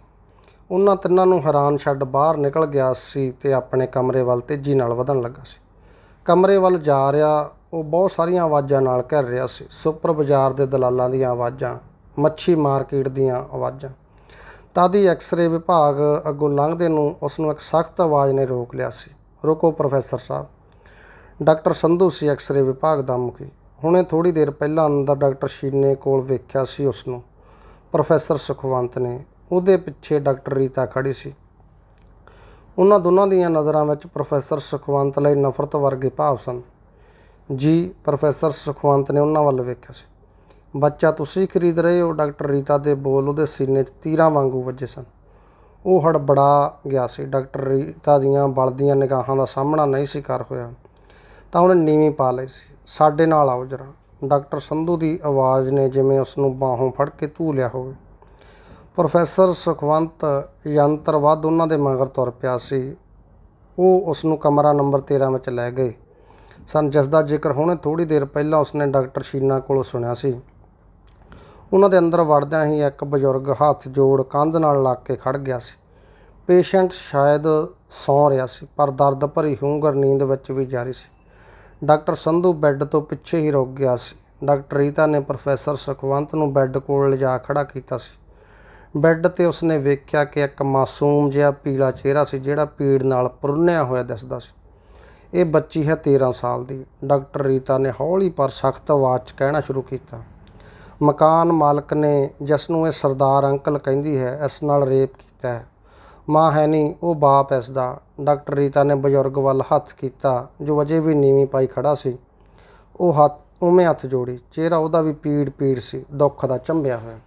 A: ਉਹਨਾਂ ਤਿੰਨਾਂ ਨੂੰ ਹੈਰਾਨ ਛੱਡ ਬਾਹਰ ਨਿਕਲ ਗਿਆ ਸੀ ਤੇ ਆਪਣੇ ਕਮਰੇ ਵੱਲ ਤੇਜ਼ੀ ਨਾਲ ਵਧਣ ਲੱਗਾ ਸੀ। ਕਮਰੇ ਵੱਲ ਜਾ ਰਿਹਾ, ਉਹ ਬਹੁਤ ਸਾਰੀਆਂ ਆਵਾਜ਼ਾਂ ਨਾਲ ਘਿਰ ਰਿਹਾ ਸੀ। ਸੁਪਰ ਬਾਜ਼ਾਰ ਦੇ ਦਲਾਲਾਂ ਦੀਆਂ ਆਵਾਜ਼ਾਂ, ਮੱਛੀ ਮਾਰਕੀਟ ਦੀਆਂ ਆਵਾਜ਼ਾਂ। ਤਦ ਹੀ ਐਕਸ-ਰੇ ਵਿਭਾਗ ਅੱਗੋਂ ਲੰਘਦੇ ਨੂੰ ਉਸ ਨੂੰ ਇੱਕ ਸਖਤ ਆਵਾਜ਼ ਨੇ ਰੋਕ ਲਿਆ ਸੀ। ਰੋਕੋ ਪ੍ਰੋਫੈਸਰ ਸਾਹਿਬ। ਡਾਕਟਰ ਸੰਧੂ ਸੀ ਐਕਸ-ਰੇ ਵਿਭਾਗ ਦਾ ਮੁਖੀ। ਹੁਣੇ ਥੋੜੀ ਦੇਰ ਪਹਿਲਾਂ ਅੰਦਰ ਡਾਕਟਰ ਸ਼ੀਨੇ ਕੋਲ ਵੇਖਿਆ ਸੀ ਉਸ ਨੂੰ ਪ੍ਰੋਫੈਸਰ ਸੁਖਵੰਤ ਨੇ, ਉਹਦੇ ਪਿੱਛੇ ਡਾਕਟਰ ਰੀਤਾ ਖੜੀ ਸੀ। ਉਹਨਾਂ ਦੋਨਾਂ ਦੀਆਂ ਨਜ਼ਰਾਂ ਵਿੱਚ ਪ੍ਰੋਫੈਸਰ ਸੁਖਵੰਤ ਲਈ ਨਫ਼ਰਤ ਵਰਗੇ ਭਾਵ ਸਨ। ਜੀ, ਪ੍ਰੋਫੈਸਰ ਸੁਖਵੰਤ ਨੇ ਉਹਨਾਂ ਵੱਲ ਵੇਖਿਆ ਸੀ। ਬੱਚਾ ਤੁਸੀਂ ਖਰੀਦ ਰਹੇ ਹੋ? ਡਾਕਟਰ ਰੀਤਾ ਦੇ ਬੋਲ ਉਹਦੇ ਸੀਨੇ 'ਚ ਤੀਰਾਂ ਵਾਂਗੂ ਵੱਜੇ ਸਨ। ਉਹ ਹੜਬੜਾ ਗਿਆ ਸੀ। ਡਾਕਟਰ ਰੀਤਾ ਦੀਆਂ ਬਲਦੀਆਂ ਨਿਗਾਹਾਂ ਦਾ ਸਾਹਮਣਾ ਨਹੀਂ ਸੀ ਕਰ ਹੋਇਆ। ਤਾਂ ਉਹਨੇ ਨੀਵੀਂ ਪਾ ਲਈ ਸੀ। ਸਾਡੇ ਨਾਲ ਆਓ ਜਰਾ। ਡਾਕਟਰ ਸੰਧੂ ਦੀ ਆਵਾਜ਼ ਨੇ ਜਿਵੇਂ ਉਸ ਨੂੰ ਬਾਹੋਂ ਫੜ ਕੇ ਧੂ ਲਿਆ ਹੋਵੇ। ਪ੍ਰੋਫੈਸਰ ਸੁਖਵੰਤ ਯੰਤਰ ਵੱਧ ਉਹਨਾਂ ਦੇ ਮਗਰ ਤੁਰ ਪਿਆ ਸੀ। ਉਹ ਉਸ ਨੂੰ ਕਮਰਾ ਨੰਬਰ 13 ਵਿੱਚ ਲੈ ਗਏ। ਸਨ, ਜਿਸ ਦਾ ਜ਼ਿਕਰ ਹੁਣੇ ਥੋੜੀ ਦੇਰ ਪਹਿਲਾਂ ਉਸਨੇ ਡਾਕਟਰ ਸ਼ੀਨਾ ਕੋਲੋਂ ਸੁਣਿਆ ਸੀ। ਉਹਨਾਂ ਦੇ ਅੰਦਰ ਵੜਦਿਆਂ ਹੀ ਇੱਕ ਬਜ਼ੁਰਗ ਹੱਥ ਜੋੜ ਕੰਧ ਨਾਲ ਲੱਗ ਕੇ ਖੜ ਗਿਆ ਸੀ। ਪੇਸ਼ੈਂਟ ਸ਼ਾਇਦ ਸੌਂ ਰਿਹਾ ਸੀ, ਪਰ ਦਰਦ ਭਰੀ ਹੂੰਗਰ ਨੀਂਦ ਵਿੱਚ ਵੀ ਜਾਰੀ ਸੀ। ਡਾਕਟਰ ਸੰਧੂ ਬੈੱਡ ਤੋਂ ਪਿੱਛੇ ਹੀ ਰੁਕ ਗਿਆ ਸੀ। ਡਾਕਟਰ ਰੀਤਾ ਨੇ ਪ੍ਰੋਫੈਸਰ ਸੁਖਵੰਤ ਨੂੰ ਬੈੱਡ ਕੋਲ ਲਿਜਾ ਖੜਾ ਕੀਤਾ ਸੀ। ਬੈੱਡ ਤੇ ਉਸਨੇ ਵੇਖਿਆ ਕਿ ਇੱਕ ਮਾਸੂਮ ਜਿਹਾ ਪੀਲਾ ਚਿਹਰਾ ਸੀ ਜਿਹੜਾ ਪੀੜ ਨਾਲ ਪੁਰਨਿਆ ਹੋਇਆ ਦਿਸਦਾ ਸੀ। ਇਹ ਬੱਚੀ ਹੈ 13 ਸਾਲ ਦੀ। ਡਾਕਟਰ ਰੀਤਾ ਨੇ ਹੌਲੀ ਪਰ ਸਖਤ ਆਵਾਜ਼ 'ਚ ਕਹਿਣਾ ਸ਼ੁਰੂ ਕੀਤਾ। ਮਕਾਨ ਮਾਲਕ ਨੇ ਜਿਸ ਨੂੰ ਇਹ ਸਰਦਾਰ ਅੰਕਲ ਕਹਿੰਦੀ ਹੈ, ਇਸ ਨਾਲ ਰੇਪ ਕੀਤਾ ਹੈ। ਮਾਂ ਹੈ ਨਹੀਂ ਉਹ ਬਾਪ ਇਸ ਦਾ ਡਾਕਟਰ ਰੀਤਾ ਨੇ ਬਜ਼ੁਰਗ ਵੱਲ ਹੱਥ ਕੀਤਾ, ਜੋ ਅਜੇ ਵੀ ਨੀਵੀਂ ਪਾਈ ਖੜਾ ਸੀ। ਉਹ ਹੱਥ, ਉਵੇਂ ਹੱਥ ਜੋੜੀ, ਚਿਹਰਾ ਉਹਦਾ ਵੀ ਪੀੜ ਪੀੜ ਸੀ, ਦੁੱਖ ਦਾ ਚੰਬਿਆ ਹੋਇਆ।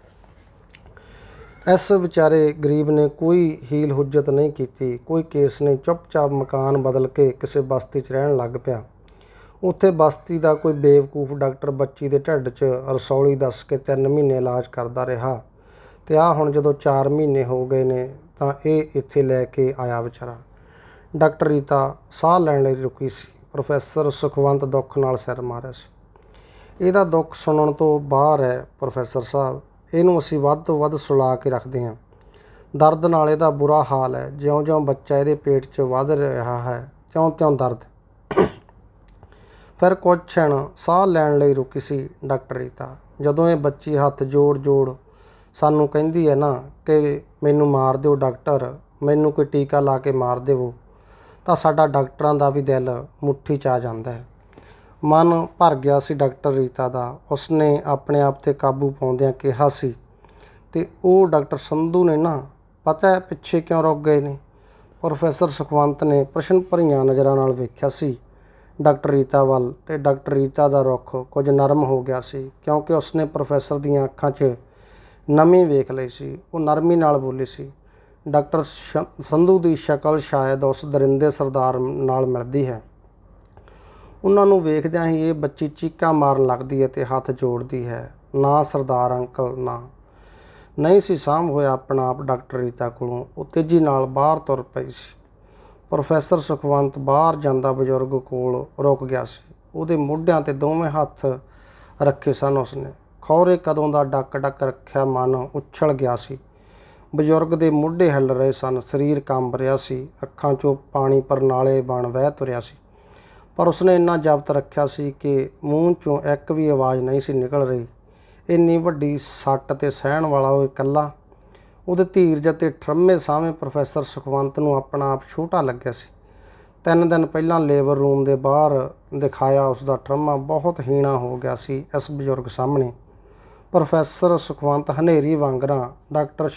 A: ਇਸ ਵਿਚਾਰੇ ਗਰੀਬ ਨੇ ਕੋਈ ਹੀਲ ਹੁਜਤ ਨਹੀਂ ਕੀਤੀ, ਕੋਈ ਕੇਸ ਨਹੀਂ। ਚੁੱਪਚਾਪ ਮਕਾਨ ਬਦਲ ਕੇ ਕਿਸੇ ਬਸਤੀ 'ਚ ਰਹਿਣ ਲੱਗ ਪਿਆ। ਉੱਥੇ ਬਸਤੀ ਦਾ ਕੋਈ ਬੇਵਕੂਫ ਡਾਕਟਰ ਬੱਚੀ ਦੇ ਢਿੱਡ 'ਚ ਰਸੌਲੀ ਦੱਸ ਕੇ 3 ਮਹੀਨੇ ਇਲਾਜ ਕਰਦਾ ਰਿਹਾ। ਤੇ ਆ ਹੁਣ ਜਦੋਂ 4 ਮਹੀਨੇ ਹੋ ਗਏ ਨੇ, ਤਾਂ ਇਹ ਇੱਥੇ ਲੈ ਕੇ ਆਇਆ ਵਿਚਾਰਾ। ਡਾਕਟਰ ਰੀਤਾ ਸਾਹ ਲੈਣ ਲਈ ਰੁਕੀ ਸੀ। ਪ੍ਰੋਫੈਸਰ ਸੁਖਵੰਤ ਦੁੱਖ ਨਾਲ ਸਿਰ ਮਾਰਿਆ ਸੀ। ਇਹਦਾ ਦੁੱਖ ਸੁਣਨ ਤੋਂ ਬਾਹਰ ਹੈ, ਪ੍ਰੋਫੈਸਰ ਸਾਹਿਬ। ਇਹਨੂੰ ਅਸੀਂ ਵੱਧ ਤੋਂ ਵੱਧ ਸੁਲਾ ਕੇ ਰੱਖਦੇ ਹਾਂ। ਦਰਦ ਨਾਲ ਇਹਦਾ ਬੁਰਾ ਹਾਲ ਹੈ। ਜਿਉਂ-ਜਿਉਂ ਬੱਚਾ ਇਹਦੇ ਪੇਟ 'ਚ ਵੱਧ ਰਿਹਾ ਹੈ, ਤਿਉਂ-ਤਿਉਂ ਦਰਦ। ਫਿਰ ਕੁਝ ਛਣ ਸਾਹ ਲੈਣ ਲਈ ਰੁਕੀ ਸੀ ਡਾਕਟਰ ਰੀਤਾ। ਜਦੋਂ ਇਹ ਬੱਚੀ ਹੱਥ ਜੋੜ-ਜੋੜ ਸਾਨੂੰ ਕਹਿੰਦੀ ਹੈ ਨਾ ਕਿ ਮੈਨੂੰ ਮਾਰ ਦਿਓ ਡਾਕਟਰ, ਮੈਨੂੰ ਕੋਈ ਟੀਕਾ ਲਾ ਕੇ ਮਾਰ ਦੇਵੋ ਤਾਂ ਸਾਡਾ ਡਾਕਟਰਾਂ ਦਾ ਵੀ ਦਿਲ ਮੁੱਠੀ 'ਚ ਆ ਜਾਂਦਾ ਹੈ। ਮਨ ਭਰ ਗਿਆ ਸੀ ਡਾਕਟਰ ਰੀਤਾ ਦਾ। ਉਸਨੇ ਆਪਣੇ ਆਪ ਤੇ ਕਾਬੂ ਪਾਉਂਦਿਆਂ ਕਿਹਾ ਸੀ, ਤੇ ਉਹ ਡਾਕਟਰ ਸੰਧੂ ਨੇ ਨਾ, ਪਤਾ ਹੈ ਪਿੱਛੇ ਕਿਉਂ ਰੁਕ ਗਏ ਨੇ? ਪ੍ਰੋਫੈਸਰ ਸੁਖਵੰਤ ਨੇ ਪ੍ਰਸ਼ਨ ਭਰੀਆਂ ਨਜ਼ਰਾਂ ਨਾਲ ਵੇਖਿਆ ਸੀ, ਡਾਕਟਰ ਰੀਤਾ ਵੱਲ। ਤੇ ਡਾਕਟਰ ਰੀਤਾ ਦਾ ਰੁੱਖ ਕੁਝ ਨਰਮ ਹੋ ਗਿਆ ਸੀ, ਕਿਉਂਕਿ ਉਸਨੇ ਪ੍ਰੋਫੈਸਰ ਦੀਆਂ ਅੱਖਾਂ 'ਚ ਨਮੀ ਵੇਖ ਲਈ ਸੀ। ਉਹ ਨਰਮੀ ਨਾਲ ਬੋਲੀ ਸੀ ਡਾਕਟਰ ਸ਼- ਸੰਧੂ ਦੀ ਸ਼ਕਲ ਸ਼ਾਇਦ ਉਸ ਦਰਿੰਦੇ ਸਰਦਾਰ ਨਾਲ ਮਿਲਦੀ ਹੈ। ਉਹਨਾਂ ਨੂੰ ਵੇਖਦਿਆਂ ਹੀ ਇਹ ਬੱਚੀ ਚੀਕਾਂ ਮਾਰਨ ਲੱਗਦੀ ਹੈ ਤੇ ਹੱਥ ਜੋੜਦੀ ਹੈ। ਨਾ ਸਰਦਾਰ ਅੰਕਲ, ਨਾ। ਨਹੀਂ ਸੀ ਸਾਂਭ ਹੋਇਆ ਆਪਣਾ ਆਪ ਡਾਕਟਰ ਰੀਤਾ ਕੋਲੋਂ। ਉਹ ਤੇਜ਼ੀ ਨਾਲ ਬਾਹਰ ਤੁਰ ਪਈ ਸੀ। ਪ੍ਰੋਫੈਸਰ ਸੁਖਵੰਤ ਬਾਹਰ ਜਾਂਦਾ ਬਜ਼ੁਰਗ ਕੋਲ ਰੁਕ ਗਿਆ ਸੀ। ਉਹਦੇ ਮੋਢਿਆਂ ਤੇ ਦੋਵੇਂ ਹੱਥ ਰੱਖੇ ਸਨ ਉਸਨੇ। ਖੌਰੇ ਕਦੋਂ ਦਾ ਡੱਕ ਡੱਕ ਰੱਖਿਆ ਮਨ ਉੱਛਲ ਗਿਆ ਸੀ। ਬਜ਼ੁਰਗ ਦੇ ਮੋਢੇ ਹਿੱਲ ਰਹੇ ਸਨ, ਸਰੀਰ ਕੰਬ ਰਿਹਾ ਸੀ, ਅੱਖਾਂ 'ਚੋਂ ਪਾਣੀ ਪਰਨਾਲੇ ਬਣ ਵਹਿ ਤੁਰਿਆ ਸੀ। ਪਰ ਉਸਨੇ ਇੰਨਾ ਜ਼ਬਤ ਰੱਖਿਆ ਸੀ ਕਿ ਮੂੰਹ 'ਚੋਂ ਇੱਕ ਵੀ ਆਵਾਜ਼ ਨਹੀਂ ਸੀ ਨਿਕਲ ਰਹੀ। ਇੰਨੀ ਵੱਡੀ ਸੱਟ ਤੇ ਸਹਿਣ ਵਾਲਾ ਉਹ ਇਕੱਲਾ, ਉਹਦੇ ਧੀਰਜ ਅਤੇ ਠਰਮੇ ਸਾਹਮਣੇ ਪ੍ਰੋਫੈਸਰ ਸੁਖਵੰਤ ਨੂੰ ਆਪਣਾ ਆਪ ਛੋਟਾ ਲੱਗਿਆ ਸੀ। ਤਿੰਨ ਦਿਨ ਪਹਿਲਾਂ ਲੇਬਰ ਰੂਮ ਦੇ ਬਾਹਰ ਦਿਖਾਇਆ ਉਸ ਦਾ ਠਰਮਾ ਬਹੁਤ ਹੀਣਾ ਹੋ ਗਿਆ ਸੀ ਇਸ ਬਜ਼ੁਰਗ ਸਾਹਮਣੇ। ਪ੍ਰੋਫੈਸਰ ਸੁਖਵੰਤ ਹਨੇਰੀ ਵਾਂਗਰਾ ਡਾਕਟਰ